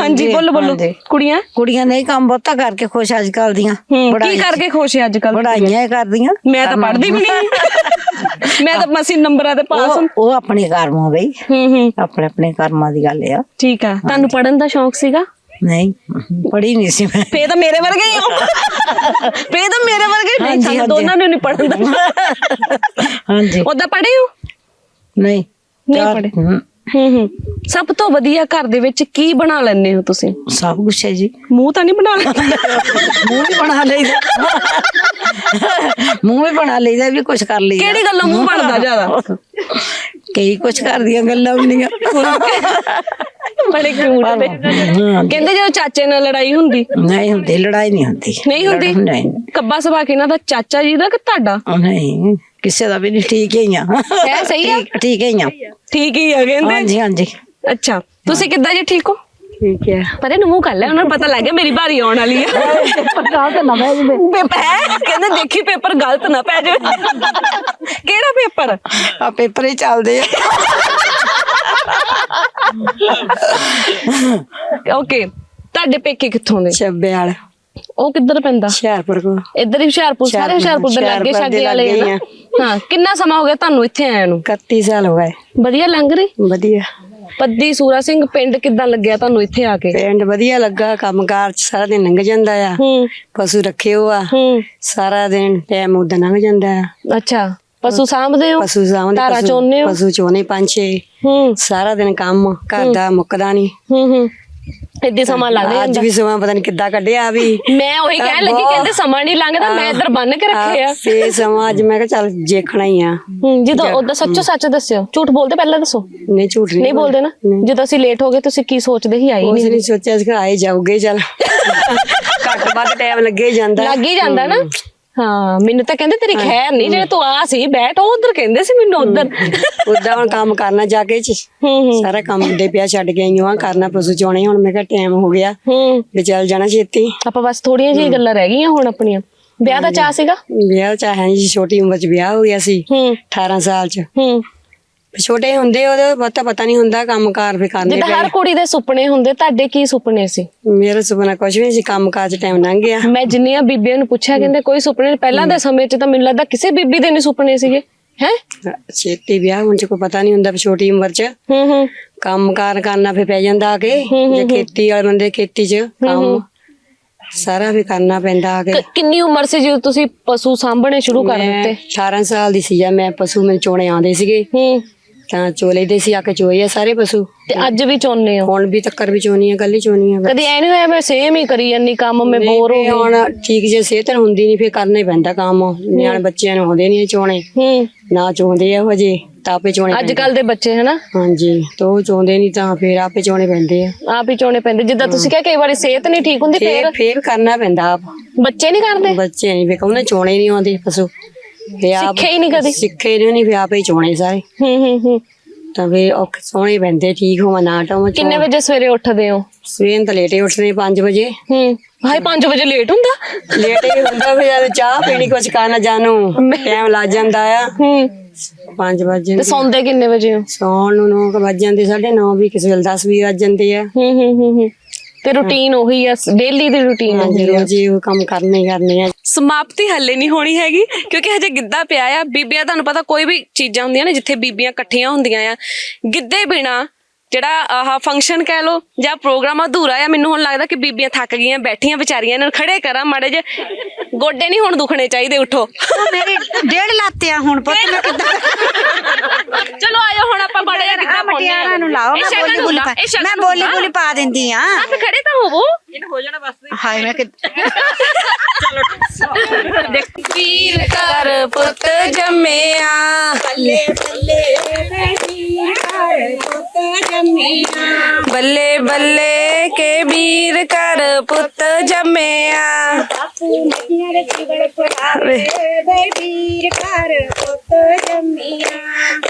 ਹਾਂਜੀ ਬੋਲੋ ਬੋਲੋ। ਕੁੜੀਆਂ? ਕੁੜੀਆਂ ਨਹੀਂ ਕੰਮ ਬਹੁਤਾ ਕਰਕੇ ਖੁਸ਼ ਅੱਜ ਕੱਲ ਦੀਆਂ। ਕੀ ਕਰਕੇ ਖੁਸ਼ ਹੈ ਅੱਜ ਕੱਲ ਪੜ੍ਹਾਈਆਂ ਹੀ ਕਰਦੀਆਂ। ਮੈਂ ਤਾਂ ਪੜ੍ਹਦੀ ਵੀ ਨਹੀਂ। ਮੈਂ ਤਾਂ ਮਸੀਂ ਨੰਬਰਾਂ ਤੇ ਪਾਸ ਉਹ ਉਹ ਆਪਣੇ ਕਰਮ ਹੋ ਬਈ। ਹੂੰ ਹੂੰ। ਆਪਣੇ ਆਪਣੇ ਕਰਮਾਂ ਦੀ ਗੱਲ ਆ। ਠੀਕ ਆ। ਤੁਹਾਨੂੰ ਪੜਨ ਦਾ ਸ਼ੌਂਕ ਸੀਗਾ? ਨਹੀਂ ਪੜ੍ਹੀ ਨਹੀਂ ਸੀ ਮੈਂ। ਫੇ ਤਾਂ ਮੇਰੇ ਵਰਗੇ ਹੀ ਹੋ। ਫੇ ਤਾਂ ਮੇਰੇ ਵਰਗੇ ਹੀ ਨਹੀਂ ਹਾਂਜੀ, ਸਾਨੂੰ ਹਾਂਜੀ। ਦੋਨਾਂ ਨੂੰ ਨਹੀਂ ਪੜਨ ਦਾ। ਹਾਂਜੀ। ਉਹਦਾ ਪੜ੍ਹੇ ਹੋ ਨਹੀਂ ਨਹੀਂ ਚਾਰ- ਪੜ੍ਹੇ। ਹਮ, ਹੂੰ ਹੂੰ ਸਭ ਤੋਂ ਵਧੀਆ ਘਰ ਦੇ ਵਿੱਚ ਕੀ ਬਣਾ ਲੈਂਦੇ ਹੋ ਤੁਸੀਂ? ਸਭ ਕੁਛ ਹੈ ਜੀ। ਮੂੰਹ ਤਾਂ ਨਹੀਂ ਬਣਾ ਲੈਂਦੇ? ਮੂੰਹ ਵੀ ਬਣਾ ਲਈਦਾ। ਮੂੰਹ ਵੀ ਬਣਾ ਲਈਦਾ ਵੀ ਕੁਛ ਕਰ ਲਈਦਾ। ਕਿਹੜੀ ਗੱਲੋਂ ਮੂੰਹ ਬਣਦਾ ਜ਼ਿਆਦਾ? ਕਈ ਕੁਛ ਕਰਦੀਆਂ ਗੱਲਾਂ ਹੁੰਦੀਆਂ। ਬੜੇ ਕਿਊਟ ਨੇ। ਹਾਂ, ਕਹਿੰਦੇ ਜਦੋਂ ਚਾਚੇ ਨਾਲ ਲੜਾਈ ਹੁੰਦੀ। ਨਹੀਂ ਹੁੰਦੀ ਲੜਾਈ ਨਹੀਂ ਹੁੰਦੀ। ਨਹੀਂ ਹੁੰਦੀ? ਨਹੀਂ। ਕੱਬਾ ਸਭਾ ਕੇ ਇਹਨਾਂ ਦਾ ਚਾਚਾ ਜੀ ਦਾ ਕਿ ਤੁਹਾਡਾ? ਨਹੀਂ ਕਿਸੇ ਦਾ ਵੀ ਨਹੀਂ ਠੀਕ ਹੀ ਆ। ਹੈ ਸਹੀ ਆ? ਠੀਕ- ਹੀ ਆ। ਠੀਕ ਹੀ ਆ ਕਹਿੰਦੇ? ਹਾਂਜੀ ਹਾਂਜੀ। ਅੱਛਾ ਤੁਸੀਂ ਕਿੱਦਾਂ ਜੀ ਠੀਕ ਹੋ? ਠੀਕ ਹੈ। ਪਰ ਇਹਨੂੰ ਮੂੰਹ ਕਰ ਲੈ ਉਹਨਾਂ ਨੂੰ ਪਤਾ ਲੱਗ ਗਿਆ ਮੇਰੀ ਬਾਰੀ ਆਉਣ ਵਾਲੀ ਆ। ਪਤਾ ਨਾ ਮੈਂ ਪੇਪਰ ਹੈ? ਕਹਿੰਦੇ ਦੇਖੀ ਪੇਪਰ ਗਲਤ ਨਾ ਪੈ ਜਾਵੇ। ਕਿਹੜਾ ਪੇਪਰ? ਆ ਪੇਪਰ ਹੀ ਚੱਲਦੇ ਆ। ਓਕੇ ਤੁਹਾਡੇ ਪੇਕੇ ਕਿੱਥੋਂ ਦੇ? ਛੱਬੇ ਵਾਲ ਉਹ ਕਿੱਧਰ ਪੈਂਦਾ? ਹੁਸ਼ਿਆਰਪੁਰ ਕੋ। ਇੱਧਰ ਹੀ ਹੁਸ਼ਿਆਰਪੁਰ ਸਾਰੇ ਹੁਸ਼ਿਆਰਪੁਰ ਦੇ ਲਾਗੇ ਛਾਗੇ ਵਾਲੇ ਹਾਂ ਕਿੰਨਾ ਸਮਾਂ ਹੋ ਗਿਆ ਤੁਹਾਨੂੰ ਇੱਥੇ ਆਇਆ ਨੂੰ? 31 ਸਾਲ ਹੋ ਗਏ। ਵਧੀਆ ਲੰਘ ਰਹੀ? ਵਧੀਆ। ਪੱਦੀ ਸੂਰਾ ਸਿੰਘ ਪਿੰਡ ਕਿੱਦਾਂ ਲੱਗਿਆ ਤੁਹਾਨੂੰ ਇੱਥੇ ਆ ਕੇ? ਪਿੰਡ ਵਧੀਆ ਲੱਗਾ ਕੰਮਕਾਰ ਚ ਸਾਰਾ ਦਿਨ ਲੰਘ ਜਾਂਦਾ ਆ। ਹੂੰ। ਪਸ਼ੂ ਰੱਖੇ ਹੋ ਆ। ਹੂੰ। ਸਾਰਾ ਦਿਨ ਟਾਈਮ ਉਦਾਂ ਲੰਘ ਜਾਂਦਾ ਆ। ਅੱਛਾ। ਪਸ਼ੂ ਸਾਂਭਦੇ ਹੋ? ਪਸ਼ੂ ਸਾਹਮਣੇ ਧਾਰਾਂ ਚੋਂਦੇ ਹੋ? ਪਸ਼ੂ ਚੋਣੇ ਪੰਜ ਛੇ। ਹੂੰ। ਸਾਰਾ ਦਿਨ ਕੰਮ ਘਰ ਦਾ ਮੁੱਕਦਾ ਨਹੀਂ ਹੂੰ ਹੂੰ। ਇੱਦੇ ਸਮਾਂ ਲੱਗ ਅੱਜ ਵੀ ਸਮਾਂ ਪਤਾ ਨਹੀਂ ਕਿੱਦਾਂ ਕੱਢਿਆ ਵੀ। ਮੈਂ ਉਹੀ ਕਹਿਣ ਲੱਗੀ ਕਹਿੰਦੇ ਸਮਾਂ ਨਹੀਂ ਲੰਘਦਾ ਮੈਂ ਇੱਧਰ ਬੰਨ ਕੇ ਰੱਖੇ ਆ। ਫੇ ਸਮਾਂ ਅੱਜ ਮੈਂ ਕਿਹਾ ਚੱਲ ਦੇਖਣਾ ਹੀ ਆ। ਜਦੋਂ ਉਹਦਾ ਸੱਚੋ ਸੱਚ ਦੱਸਿਓ। ਝੂਠ ਬੋਲਦੇ ਪਹਿਲਾਂ ਦੱਸੋ। ਨਹੀਂ ਝੂਠ ਨਹੀਂ ਬੋਲਦੇ ਨਾ? ਜਦੋਂ ਅਸੀਂ ਲੇਟ ਹੋ ਗਏ ਤੁਸੀਂ ਕੀ ਸੋਚਦੇ ਸੀ? ਆਈ ਉਸ ਨਹੀਂ। ਨੇ ਸੋਚਿਆ ਸੀ ਕਿ ਆਏ ਜਾਊਗੇ ਚੱਲ। ਘੱਟ ਵੱਧ ਟਾਈਮ ਲੱਗੇ ਜਾਂਦਾ। ਲੱਗ ਹੀ ਜਾਂਦਾ ਨਾ। ਹਾਂ ਮੈਨੂੰ ਤਾਂ ਕਹਿੰਦੇ ਤੇਰੀ ਖੈਰ ਨਹੀਂ ਜਿਹੜੇ ਤੂੰ ਆ ਸੀ ਬੈਠ ਉਹ ਉਧਰ ਕਹਿੰਦੇ ਸੀ ਮੈਨੂੰ ਉਧਰ। ਉਦਾਂ ਹੁਣ ਕੰਮ ਕਰਨਾ ਜਾ ਕੇ ਚ। ਹੂੰ ਹੂੰ। ਸਾਰਾ ਕੰਮ ਦੇ ਪਿਆ ਛੱਡ ਆਈ ਹਾਂ ਕਰਨਾ ਪਸ਼ੂ ਚੋਣੇ ਹੁਣ ਮੈਂ ਕਿਹਾ ਟਾਈਮ ਹੋ ਗਿਆ। ਹੂੰ। ਵੀ ਚੱਲ ਜਾਣਾ ਛੇਤੀ। ਆਪਾਂ ਬਸ ਥੋੜੀਆਂ ਜਿਹੀਆਂ ਗੱਲਾਂ ਰਹਿ ਗਈਆਂ ਹੁਣ ਆਪਣੀਆਂ। ਵਿਆਹ ਦਾ ਚਾਹ ਸੀਗਾ? ਵਿਆਹ ਚਾਹੇ ਜੀ ਛੋਟੀ ਉਮਰ ਚ ਵਿਆਹ ਹੋ ਗਿਆ ਸੀ। ਹੂੰ। 18 ਸਾਲ ਚ। ਹੂੰ। ਛੋਟੇ ਹੁੰਦੇ ਉਹਦੇ ਬਹੁਤਾ ਪਤਾ ਨਹੀਂ ਹੁੰਦਾ ਕੰਮ ਕਾਰ ਵੀ ਕਰਨੇ ਜਿੱਦਾਂ ਹਰ ਕੁੜੀ ਦੇ ਸੁਪਨੇ ਹੁੰਦੇ ਤੁਹਾਡੇ ਕੀ ਸੁਪਨੇ ਸੀ? ਮੇਰਾ ਸੁਪਨਾ ਕੁਝ ਵੀ ਨਹੀਂ ਸੀ ਕੰਮ ਕਾਜ ਟਾਈਮ ਲੰਘ ਗਿਆ। ਮੈਂ ਜਿੰਨੀਆਂ ਬੀਬੀਆਂ ਨੂੰ ਪੁੱਛਿਆ ਕਹਿੰਦੇ ਕੋਈ ਸੁਪਨੇ ਨੀ। ਪਹਿਲਾਂ ਦੇ ਸਮੇਂ 'ਚ ਤਾਂ ਮੈਨੂੰ ਲੱਗਦਾ ਕਿਸੇ ਬੀਬੀ ਦੇ ਨਹੀਂ ਸੁਪਨੇ ਸੀਗੇ ਹੈ? ਛੇਤੀ ਵਿਆਹ ਹੁਣ ਚ ਕੋਈ ਪਤਾ ਨਹੀਂ ਹੁੰਦਾ ਵੀ ਛੋਟੀ ਉਮਰ ਚ। ਹੂੰ ਹੂੰ। ਕੰਮ ਕਾਰ ਕਰਨਾ ਫੇ ਪੈ ਜਾਂਦਾ ਆ ਕੇ ਜੇ ਖੇਤੀ ਵਾਲੇ ਬੰਦੇ ਖੇਤੀ ਚ ਕੰਮ ਸਾਰਾ ਵੀ ਕਰਨਾ ਪੈਂਦਾ ਆ ਕੇ। ਕ- ਕਿੰਨੀ ਉਮਰ ਸੀ ਜਦੋਂ ਤੁਸੀਂ ਪਸ਼ੂ ਸਾਂਭਣੇ ਸ਼ੁਰੂ ਕਰ ਮੈਂ ਦਿੱਤੇ? 18 ਸਾਲ ਦੀ ਸੀ ਜਾਂ ਮੈਂ ਪਸ਼ੂ ਮੈਨੂੰ ਚੋਣੇ ਆਉਂਦੇ ਸੀਗੇ। ਹੂੰ। ਤਾਂ ਚੋਲੇ ਦੇ ਸੀ ਆ ਕੇ ਚੋਏ ਆ ਸਾਰੇ ਪਸ਼ੂ। ਤੇ ਅੱਜ ਵੀ ਚਾਹੁੰਦੇ ਹੋ? ਹੁਣ ਵੀ ਤੱਕਰ ਵੀ ਚੋਣੀ ਆ ਗੱਲੀ ਚੋਣੀ ਆ। ਕਦੀ ਐ ਨਹੀਂ ਹੋਇਆ ਮੈਂ ਸੇਮ ਹੀ ਕਰੀ ਜਾਂਦੀ ਕੰਮ ਮੈਂ ਬੋਰ ਹੋ ਫੇ ਹੁਣ ਠੀਕ ਜੇ ਸਿਹਤ ਹੁੰਦੀ ਨਹੀਂ ਫੇ ਕਰਨਾ ਹੀ ਪੈਂਦਾ ਕੰਮ। ਨਿਆਣੇ ਬੱਚਿਆਂ ਨੂੰ ਆਉਂਦੇ ਨਹੀਂ ਚੋਣੇ। ਹੂੰ। ਨਾ ਚੋਂਦੇ ਆ ਹਜੇ ਤਾਂ ਆਪੇ ਚੋਣੇ ਅੱਜ ਕੱਲ ਦੇ ਬੱਚੇ ਹਨਾ? ਹਾਂਜੀ ਤਾਂ ਉਹ ਚੋਂਦੇ ਨਹੀਂ ਤਾਂ ਫੇਰ ਆਪੇ ਚੋਣੇ ਪੈਂਦੇ ਆ। ਆਪ ਹੀ ਚਾਉਣੇ ਪੈਂਦੇ। ਜਿੱਦਾਂ ਤੁਸੀਂ ਕਿਹਾ ਕਈ ਵਾਰੀ ਸਿਹਤ ਨਹੀਂ ਠੀਕ ਹੁੰਦੀ ਫੇਰ ਫੇਰ? ਫੇਰ ਕਰਨਾ ਪੈਂਦਾ ਆਪ। ਬੱਚੇ ਨਹੀਂ ਕਰਦੇ? ਬੱਚੇ ਨਹੀਂ ਫੇ ਕਹਿੰਦੇ ਚੋਣੇ ਨਹੀਂ ਆਉਂਦੇ ਪਸ਼ੂ। ਫੇ ਆਪ ਸਿੱਖੇ ਹੀ ਨਹੀਂ ਕਦੀ। ਸਿੱਖੇ ਨਹੀਂ ਫੇ ਆਪੇ ਹੀ ਚੋਣੇ ਸਾਰੇ। ਹੂੰ ਹੂੰ ਹੂੰ। ਤਾਂ ਫੇ ਔਖ ਸੋਹਣੇ ਪੈਂਦੇ ਠੀਕ ਹੋਵਾਂ ਨਾ ਟਾਵਾਂ ਕਿੰਨੇ ਵਜੇ ਸਵੇਰੇ ਉੱਠਦੇ ਹੋ? ਸਵੇਰ ਤਾਂ ਲੇਟੇ ਉੱਠਦੇ 5 ਵਜੇ। ਹੂੰ ਹਾਏ 5 ਵਜੇ ਲੇਟ ਹੁੰਦਾ? ਲੇਟੇ ਹੀ ਹੁੰਦਾ ਵੀ ਜਦ ਚਾਹ ਪੀਣੀ ਕੁਝ ਖਾਣਾ ਜਾਣੂ ਟਾਈਮ ਲੱਗ ਜਾਂਦਾ ਆ। ਹੂੰ। 5 ਵਜੇ ਤੇ ਸੌਂਦੇ ਕਿੰਨੇ ਵਜੇ ਹੋ? ਸੌਣ ਨੂੰ 9 ਵੱਜ ਜਾਂਦੇ 9:30 ਵੀ ਕਿਸੇ ਵੇਲੇ 10 ਵੀ ਵੱਜ ਜਾਂਦੇ ਆ। ਹੂੰ ਹੂੰ ਹੂੰ ਹੂੰ। ਤੇ ਰੁਟੀਨ ਉਹੀ ਆ ਡੇਲੀ ਦੀ ਰੁਟੀਨ ਹਾਂਜੀ ਰੋਜ਼ ਹੀ ਉਹ ਕੰਮ ਕਰਨੇ ਹੀ ਕਰਨੇ ਆ। ਸਮਾਪਤੀ ਹੱਲੇ ਨਹੀਂ ਹੋਣੀ ਹੈਗੀ ਕਿਉਂਕਿ ਹਜੇ ਗਿੱਧਾ ਪਿਆ ਆ। ਬੀਬੀਆਂ ਤੁਹਾਨੂੰ ਪਤਾ ਕੋਈ ਵੀ ਚੀਜ਼ਾਂ ਹੁੰਦੀਆਂ ਨੇ ਜਿੱਥੇ ਬੀਬੀਆਂ ਇਕੱਠੀਆਂ ਹੁੰਦੀਆਂ ਆ। ਗਿੱਧੇ ਬਿਨਾ ਜਿਹੜਾ ਆਹ ਫੰਕਸ਼ਨ ਕਹਿ ਲੋ ਜਾਂ ਪ੍ਰੋਗਰਾਮ ਅਧੂਰਾ ਆ ਮੈਨੂੰ ਹੁਣ ਲੱਗਦਾ ਕਿ ਬੀਬੀਆਂ ਥੱਕ ਗਈਆਂ ਬੈਠੀਆਂ ਵਿਚਾਰੀਆਂ ਇਹਨਾਂ ਨੂੰ ਖੜੇ ਕਰਾਂ ਮਾੜੇ ਜੇ ਗੋਡੇ ਨਹੀਂ ਹੁਣ ਦੁਖਣੇ ਚਾਹੀਦੇ ਉਠੋ। ਮੇਰੀ ਡੇਢ ਲੱਤ ਆ ਹੁਣ ਪੁੱਤ ਮੈਂ ਕਿੱਦਾਂ ਚਲੋ ਆਜੋ ਹੁਣ ਆਪਾਂ ਮਾੜੇ ਜਿਹਾ ਗਿੱਧਾ ਪਾਉਂਦੇ ਮਟਿਆਰਾਂ ਨੂੰ ਲਾਓ ਮੈਂ ਬੋਲੀ ਮੈਂ ਬੋਲੀ ਬੋਲੀ ਪਾ ਦਿੰਦੀ ਆ। ਆਪ ਖੜੇ ਤਾਂ ਹੋਵੋ। ਹਾਏ ਮੈਂ ਕਿ ਵੀਰ ਕਰ ਪੁੱਤ ਜੰਮਿਆ ਬੱਲੇ ਬੱਲੇ ਕੇ ਵੀਰ ਕਰ ਪੁੱਤ ਜੰਮਿਆ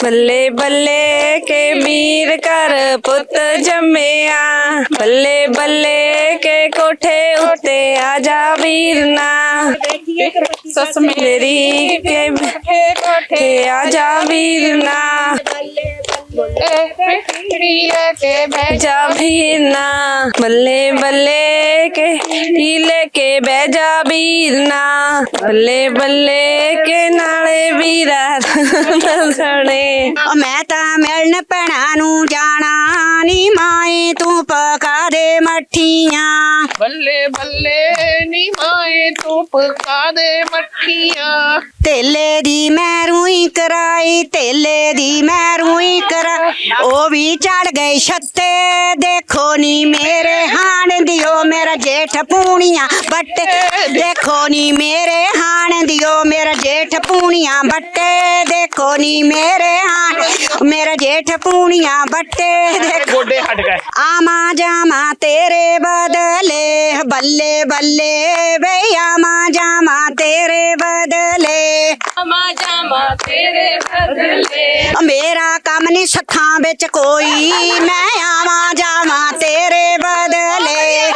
ਬੱਲੇ ਬੱਲੇ ਕੇ ਵੀਰ ਕਰ ਪੁੱਤ ਜੰਮਿਆ ਬੱਲੇ ਬੱਲੇ ਕੇ ਕੋਠੇ ਉੱਤੇ ਆ ਜਾ ਵੀਰ ਨਾ। ਸੱਸ ਮੇਰੀ ਕੇ ਕੋਠੇ ਆ ਜਾ ਵੀਰ ਨਾ ਜਾ। ਵੀਰ ਨਾ ਬੱਲੇ ਬੱਲੇ ਕੇ ਹੀਲੇ ਕੇ ਬਹਿ ਜਾ ਵੀਰ ਨਾ ਬੱਲੇ ਬੱਲੇ ਕੇ ਨਾਲੇ ਵੀਰਾ ਉਹ ਮੈਂ ਤਾਂ ਮਿਲਣ ਭੈਣਾਂ ਨੂੰ ਜਾਣਾ ਨੀ ਮਾਏ ਤੂੰ ਪਕਾ ਦੇ ਮੱਠੀਆਂ। ਬੱਲੇ ਬੱਲੇ ਨੀ ਮਾਏ ਤੂੰ ਪਕਾ ਦੇ ਮੱਠੀਆਂ। ਤੇਲੇ ਦੀ ਮੈਂ ਰੂਈ ਕਰਾਈ ਤੇਲੇ ਦੀ ਮੈਂ ਰੂਈ ਕਰਾ ਉਹ ਵੀ ਚੜ ਗਈ ਛੱਤੇ। ਦੇਖੋ ਨੀ ਮੇਰੇ ਹਾਣ ਦਿਓ ਮੇਰਾ ਜੇਠ ਪੂਣੀਆਂ ਬੱਟੇ। ਦੇਖੋ ਨੀ ਮੇਰੇ ਹਾਣ ਦਿਓ ਮੇਰਾ ਜੇਠ ਪੂਣੀਆਂ ਬੱਟੇ। ਦੇਖੋ ਨੀ ਮੇਰੇ ਹਾਣ ਮੇਰਾ ਜੇਠ ਪੂਣੀਆਂ ਬੱਟੇ। ਦੇਖੋ ਗੋਡੇ ਹਟ ਗਏ। ਆਮਾ ਜਾਮਾ ਤੇਰੇ ਬਦਲੇ ਬੱਲੇ ਬੱਲੇ ਵੇ। ਆਮਾ ਜਾਮਾ ਤੇਰੇ ਬਦਲੇ। ਮਾ ਜਾਮਾ ਤੇਰੇ ਬਦਲੇ। ਮੇਰਾ ਕੰਮ ਨਹੀਂ ਸੱਥਾਂ ਵਿੱਚ ਕੋਈ ਮੈਂ ਆਵਾਂ ਜਾਵਾਂ ਤੇਰੇ ਬਦਲੇ।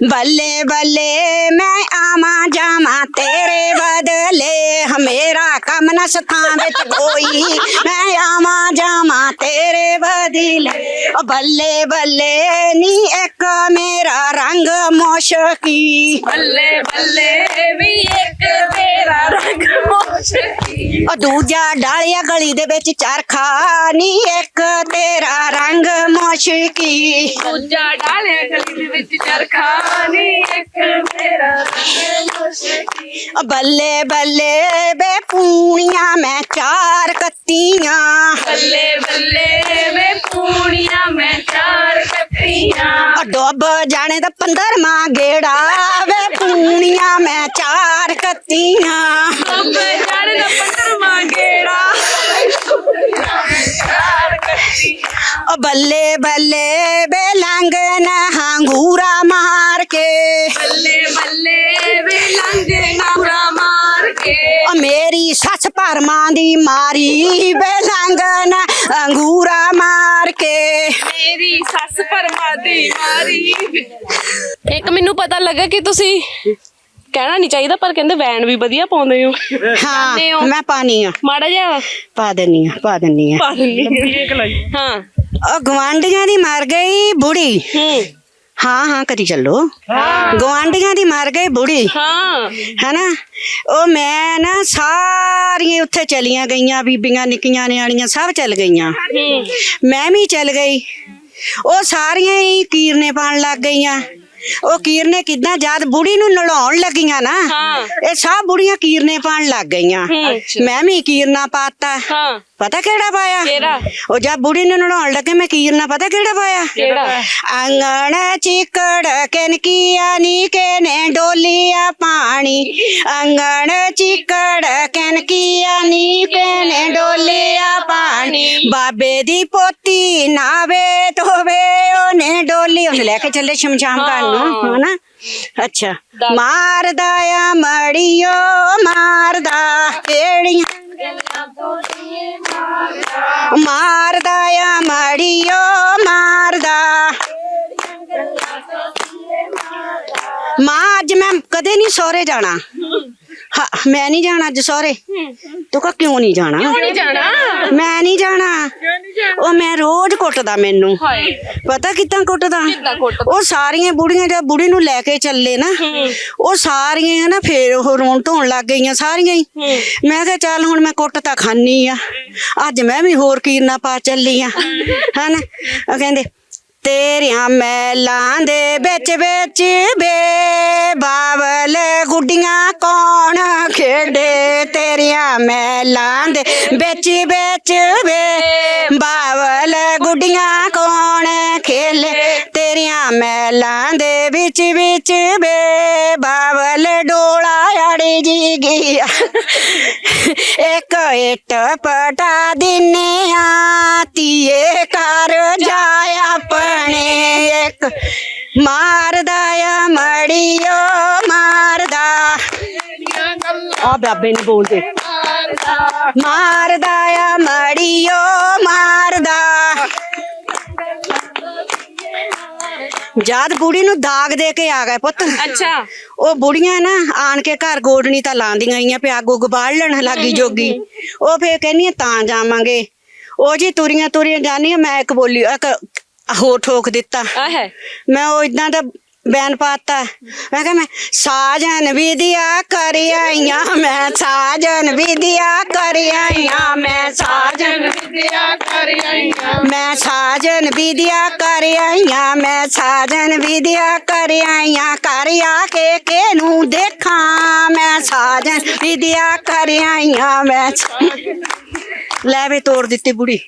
ਬੱਲੇ ਬੱਲੇ ਮੈਂ ਆਵਾਂ ਜਾਵਾਂ ਤੇਰੇ ਬਦਲੇ ਮੇਰਾ ਕੰਮ ਨਾ ਸੱਥਾਂ ਵਿੱਚ ਕੋਈ ਮੈਂ ਆਵਾਂ ਜਾਵਾਂ ਤੇਰੇ ਬਦਲੇ ਓ ਬੱਲੇ ਬੱਲੇ ਨੀ ਇੱਕ ਮੇਰਾ ਰੰਗ ਮੋਸ਼ਕੀ ਬੱਲੇ ਬੱਲੇ ਵੀ ਇੱਕ ਤੇਰਾ ਰੰਗ ਮੋਸ਼ਕੀ ਉਹ ਦੂਜਾ ਡਾਲਿਆ ਗਲੀ ਦੇ ਵਿੱਚ ਚਰਖਾ ਨੀ ਇੱਕ ਤੇਰਾ ਰੰਗ ਮੁਸ਼ਕੀ ਦੂਜਾ ਡਾਲਿਆ ਗਲੀ ਦੇ ਵਿੱਚ ਚਰਖਾ ਨੀ ਇੱਕ ਤੇਰਾ ਰੰਗ ਮੋਸ਼ਕੀ ਉਹ ਬੱਲੇ ਬੱਲੇ ਬੇ ਪੂਣੀਆਂ ਮੈਂ ਚਾਰ ਕੱਤੀਆਂ ਬੱਲੇ ਬੱਲੇ ਵੇ ਪੂਣੀਆਂ ਮੈਂ ਚਾਰ ਕੱਟੀਆਂ ਉਹ ਡੁੱਬ ਜਾਣੇ ਦਾ 15ਵਾਂ ਗੇੜਾ ਵੇ ਪੂਣੀਆਂ ਮੈਂ ਚਾਰ ਕੱਤੀਆਂ ਸਭ ਚੜ ਦਾ ਪੰਡਰਮਾ ਗੇੜਾ ਚਾਰ ਕੱਟੀਆਂ ਉਹ ਬੱਲੇ ਬੱਲੇ ਬੇ ਲੰਗਨ ਹੰਗੂਰਾ ਮਾਰ ਕੇ ਬੱਲੇ ਬੱਲੇ ਵੇ ਇੱਕ ਮੈਨੂੰ ਪਤਾ ਲੱਗਾ ਕਿ ਤੁਸੀਂ ਕਹਿਣਾ ਨਹੀਂ ਚਾਹੀਦਾ ਪਰ ਕਹਿੰਦੇ ਵੈਨ ਵੀ ਵਧੀਆ ਪਾਉਂਦੇ ਹੋ। ਹੋ। ਹਾਂ। ਮੈਂ ਪਾਣੀ ਆ। ਮਾੜਾ ਜਿਹਾ ਪਾ ਦਿੰਨੀ ਆ ਪਾ ਦਿੰਨੀ ਆ। ਪਾ ਦਿੰਦੀ ਹਾਂ। ਉਹ ਗਵਾਂਢੀਆਂ ਦੀ ਮਰ ਗਈ ਬੁੜੀ। ਹੂੰ। ਹਾਂ ਹਾਂ ਕਰੀ ਚੱਲੋ। ਗਵਾਂਢੀਆਂ ਦੀ ਮਰ ਗਈ ਬੁੜੀ। ਹਾਂ। ਹੈਨਾ? ਉਹ ਮੈਂ ਨਾ ਸਾਰੀਆਂ ਉੱਥੇ ਚਲੀਆਂ ਗਈਆਂ ਬੀਬੀਆਂ ਨਿੱਕੀਆਂ ਨਿਆਣੀਆਂ ਸਭ ਚੱਲ ਗਈਆਂ। ਹੂੰ। ਮੈਂ ਵੀ ਚੱਲ ਗਈ। ਉਹ ਸਾਰੀਆਂ ਹੀ ਕੀਰਨੇ ਪਾਣ ਲੱਗ ਗਈਆਂ। ਉਹ ਕੀਰਨੇ ਕਿਦਾਂ ਜਦ ਬੁੜੀ ਨੂੰ ਨਲਾਉਣ ਲੱਗੀਆਂ ਨਾ। ਇਹ ਸਭ ਬੁੜੀਆਂ ਕੀਰਨੇ ਪਾਣ ਲੱਗ ਗਈਆਂ। ਮੈਂ ਵੀ ਕੀਰਨਾ ਪਾਤਾ। ਹਾਂ। ਪਤਾ ਕਿਹੜਾ ਪਾਇਆ? ਕਿਹੜਾ? ਉਹ ਜਦ ਬੁੜੀ ਨੂੰ ਨਲਾਉਣ ਲੱਗੇ ਮੈਂ ਕੀਰਨਾ ਪਤਾ ਕਿਹੜਾ ਪਾਇਆ? ਕਿਹੜਾ? ਆਂਗਣ ਚਿਕੜ ਕਨਕੀਆ ਨੀ ਕੇ ਨੇ ਡੋਲੀਆ ਪਾਣੀ। ਆਂਗਣ ਚਿਕੜ ਕਨਕੀਆ ਨੀ ਕੇ ਨੇ ਡੋਲੀਆ ਪਾਣੀ। ਬਾਬੇ ਦੀ ਪੋਤੀ ਨਾਵੇ ਧੋਵੇ ਉਹਨੇ ਡੋਲੀ ਉਹਨੇ ਲੈ ਕੇ ਚੱਲੇ ਸ਼ਮਸ਼ਾਨ ਘਾਟ ਨੂੰ ਹਨਾ? ਅੱਛਾ। ਮਾਰਦਾ ਆ ਮੜੀਓ ਮਾਰਦਾ ਮਾਂ ਅੱਜ ਮੈਂ ਕਦੇ ਨਹੀਂ ਸਹੁਰੇ ਜਾਣਾ। ਹਾਂ ਮੈਂ ਨਹੀਂ ਜਾਣਾ ਅੱਜ ਸਹੁਰੇ। ਤੂੰ ਕਹ ਕਿਉਂ ਨਹੀਂ ਜਾਣਾ? ਨਹੀਂ ਜਾਣਾ? ਮੈਂ ਨਹੀਂ ਜਾਣਾ। ਉਹ ਮੈਂ ਰੋਜ਼ ਕੁੱਟਦਾ ਮੈਨੂੰ। ਹਾਏ। ਪਤਾ ਕਿੱਦਾਂ ਕੁੱਟਦਾ? ਕਿੱਦਾਂ ਕੁੱਟਦਾ? ਉਹ ਸਾਰੀਆਂ ਬੁੜੀਆਂ ਜਦ ਬੁੜੀ ਨੂੰ ਲੈ ਕੇ ਚੱਲੇ ਨਾ ਉਹ ਸਾਰੀਆਂ ਹਨਾ ਫੇਰ ਉਹ ਰੋਣ ਧੋਣ ਲੱਗ ਗਈਆਂ ਸਾਰੀਆਂ ਹੀ। ਮੈਂ ਕਿਹਾ ਚੱਲ ਹੁਣ ਮੈਂ ਕੁੱਟ ਤਾਂ ਖਾਨੀ ਆ। ਅੱਜ ਮੈਂ ਵੀ ਹੋਰ ਕੀਰਨਾ ਪਾ ਚੱਲੀ ਆ। ਹਨਾ? ਉਹ ਕਹਿੰਦੇ ਤੇਰੀਆਂ ਮੈਲਾਂ ਦੇ ਵਿੱਚ ਵਿੱਚ ਬੇ ਬਾਵਲ ਗੁੱਡੀਆਂ ਕੌਣ ਖੇਡੇ? ਤੇਰੀਆਂ ਮੈਲਾਂ ਦੇ ਵਿੱਚ ਵਿੱਚ ਬੇ ਬਾਵਲ ਗੁੱਡੀਆਂ ਕੌਣ ਖੇਲੇ? ਤੇਰੀਆਂ ਮੈਲਾਂ ਦੇ ਵਿੱਚ ਵਿੱਚ ਬੇ ਬਾਵਲ ਡੋਲਾ ਅੜੀ ਜੀ ਗਿਆ। ਇੱਕ ਇੱਟ ਪਟਾ ਦਿਨੇ ਆ ਤੀਏ ਕਰ ਜਾ ਆਪਣੇ। ਇੱਕ ਮਾਰਦਾ ਆ, ਮੜੀਓ ਮਾਰਦਾ। ਆ ਬਾਬੇ ਨੇ ਬੋਲਦੇ ਮਾਰਦਾ ਆ, ਮੜੀਓ ਮਾਰਦਾ। ਜਦ ਬੁੜੀ ਨੂੰ ਦਾਗ ਦੇ ਕੇ ਆ ਗਏ ਪੁੱਤ। ਅੱਛਾ। ਉਹ ਬੁੜੀਆਂ ਨਾ ਆਣ ਕੇ ਘਰ ਗੋਡਣੀ ਤਾਂ ਲਾਉਂਦੀਆਂ ਆਈਆਂ ਪਿਆ ਅੱਗ ਉੱਗ ਬਾਲਣ ਲੱਗੀ ਜੋਗੀ। ਉਹ ਫੇਰ ਕਹਿੰਦੀਆਂ ਤਾਂ ਜਾਵਾਂਗੇ। ਉਹ ਜੀ ਤੁਰੀਆਂ ਤੁਰੀਆਂ ਜਾਨੀਆਂ ਮੈਂ ਇੱਕ ਬੋਲੀ ਇੱਕ ਹੋ ਠੋਕ ਦਿੱਤਾ। ਮੈਂ ਉਹ ਇਦਾਂ ਦਾ ਬੈਨ ਪਾਤਾ। ਮੈਂ ਕਿਹਾ ਮੈਂ ਸਾਜਨ ਵਿਦਿਆ ਕਰ ਆਈਆਂ ਮੈਂ ਸਾਜਨ ਵਿਦਿਆ ਕਰ ਆਈਆਂ ਮੈਂ ਸਾਜਨ ਵਿਦਿਆ ਕਰ ਆਈਆਂ ਮੈਂ ਸਾਜਨ ਵਿਦਿਆ ਕਰ ਆਈਆਂ ਮੈਂ ਸਾਜਨ ਵਿਦਿਆ ਕਰ ਆਈਆਂ ਕਰ ਆ ਕੇ ਨੂੰ ਦੇਖਾਂ? ਮੈਂ ਸਾਜਨ ਵਿਦਿਆ ਕਰ ਆਈਆਂ ਮੈਂ ਲੈ ਵੇ ਤੋੜ ਦਿੱਤੀ ਬੁੜੀ।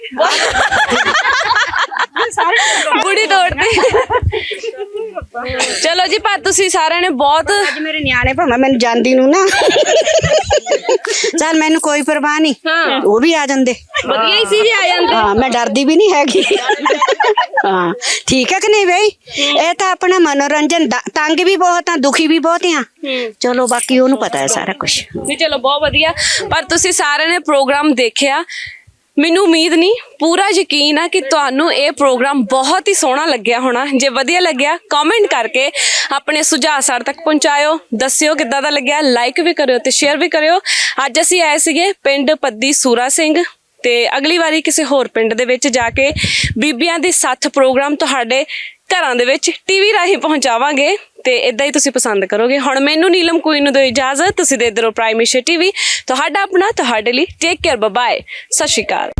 ਬੁੜੀ ਤੋੜਦੀ ਚਲੋ ਜੀ ਪਰ ਤੁਸੀਂ ਸਾਰਿਆਂ ਨੇ ਬਹੁਤ ਅੱਜ ਮੇਰੇ ਨਿਆਣੇ ਭਾਵੇਂ ਮੈਨੂੰ ਜਾਂਦੀ ਨੂੰ ਨਾ। ਚੱਲ ਮੈਨੂੰ ਕੋਈ ਪਰਵਾਹ ਨਹੀਂ। ਉਹ ਵੀ ਆ ਜਾਂਦੇ। ਵਧੀਆ ਹੀ ਸੀ ਜੀ ਆ ਜਾਂਦੇ। ਹਾਂ ਮੈਂ ਡਰਦੀ ਵੀ ਨਹੀਂ ਹੈਗੀ। ਹਾਂ ਠੀਕ ਹੈ ਕਿ ਨਹੀਂ ਬਈ? ਇਹ ਤਾਂ ਆਪਣਾ ਮਨੋਰੰਜਨ ਤੰਗ ਵੀ ਬਹੁਤ ਆ ਦੁਖੀ ਵੀ ਬਹੁਤ ਆ। ਚਲੋ ਬਾਕੀ ਉਹਨੂੰ ਪਤਾ ਹੈ ਸਾਰਾ ਕੁਝ ਨਹੀਂ ਚਲੋ ਬਹੁਤ ਵਧੀਆ। ਪਰ ਤੁਸੀਂ ਸਾਰਿਆਂ ਨੇ ਪ੍ਰੋਗਰਾਮ ਦੇਖਿਆ। ਮੈਨੂੰ ਉਮੀਦ ਨਹੀਂ, ਪੂਰਾ ਯਕੀਨ ਆ ਕਿ ਤੁਹਾਨੂੰ ਇਹ ਪ੍ਰੋਗਰਾਮ ਬਹੁਤ ਹੀ ਸੋਹਣਾ ਲੱਗਿਆ ਹੋਣਾ। ਜੇ ਵਧੀਆ ਲੱਗਿਆ ਕਮੈਂਟ ਕਰਕੇ ਆਪਣੇ ਸੁਝਾਅ ਸਰ ਤੱਕ ਪਹੁੰਚਾਇਓ। ਦੱਸਿਓ ਕਿੱਦਾਂ ਦਾ ਲੱਗਿਆ ਲਾਈਕ ਵੀ ਕਰਿਓ ਤੇ ਸ਼ੇਅਰ ਵੀ ਕਰਿਓ। ਅੱਜ ਅਸੀਂ ਆਏ ਸੀਗੇ ਪਿੰਡ ਪੱਦੀ ਸੂਰਾ ਸਿੰਘ ਤੇ ਅਗਲੀ ਵਾਰੀ ਕਿਸੇ ਹੋਰ ਪਿੰਡ ਦੇ ਵਿੱਚ ਜਾ ਕੇ ਬੀਬੀਆਂ ਦੇ ਸੱਥ ਪ੍ਰੋਗਰਾਮ ਤੁਹਾਡੇ ਘਰਾਂ ਦੇ ਵਿੱਚ ਟੀਵੀ ਰਾਹੀਂ ਪਹੁੰਚਾਵਾਂਗੇ। ਤੇ ਇਦਾਂ ਹੀ ਤੁਸੀਂ ਪਸੰਦ ਕਰੋਗੇ। ਹੁਣ ਮੈਨੂੰ ਨੀਲਮ ਕੁਈਨ ਨੂੰ ਦਿਓ ਇਜਾਜ਼ਤ, ਤੁਸੀਂ ਦੇ ਦਿਓ ਪ੍ਰਾਈਮ ਏਸ਼ੀਆ ਟੀਵੀ ਤੁਹਾਡਾ ਆਪਣਾ, ਤੁਹਾਡੇ ਲਈ ਟੇਕ ਕੇਅਰ ਬਾਏ ਸਤਿ ਸ਼੍ਰੀ ਅਕਾਲ।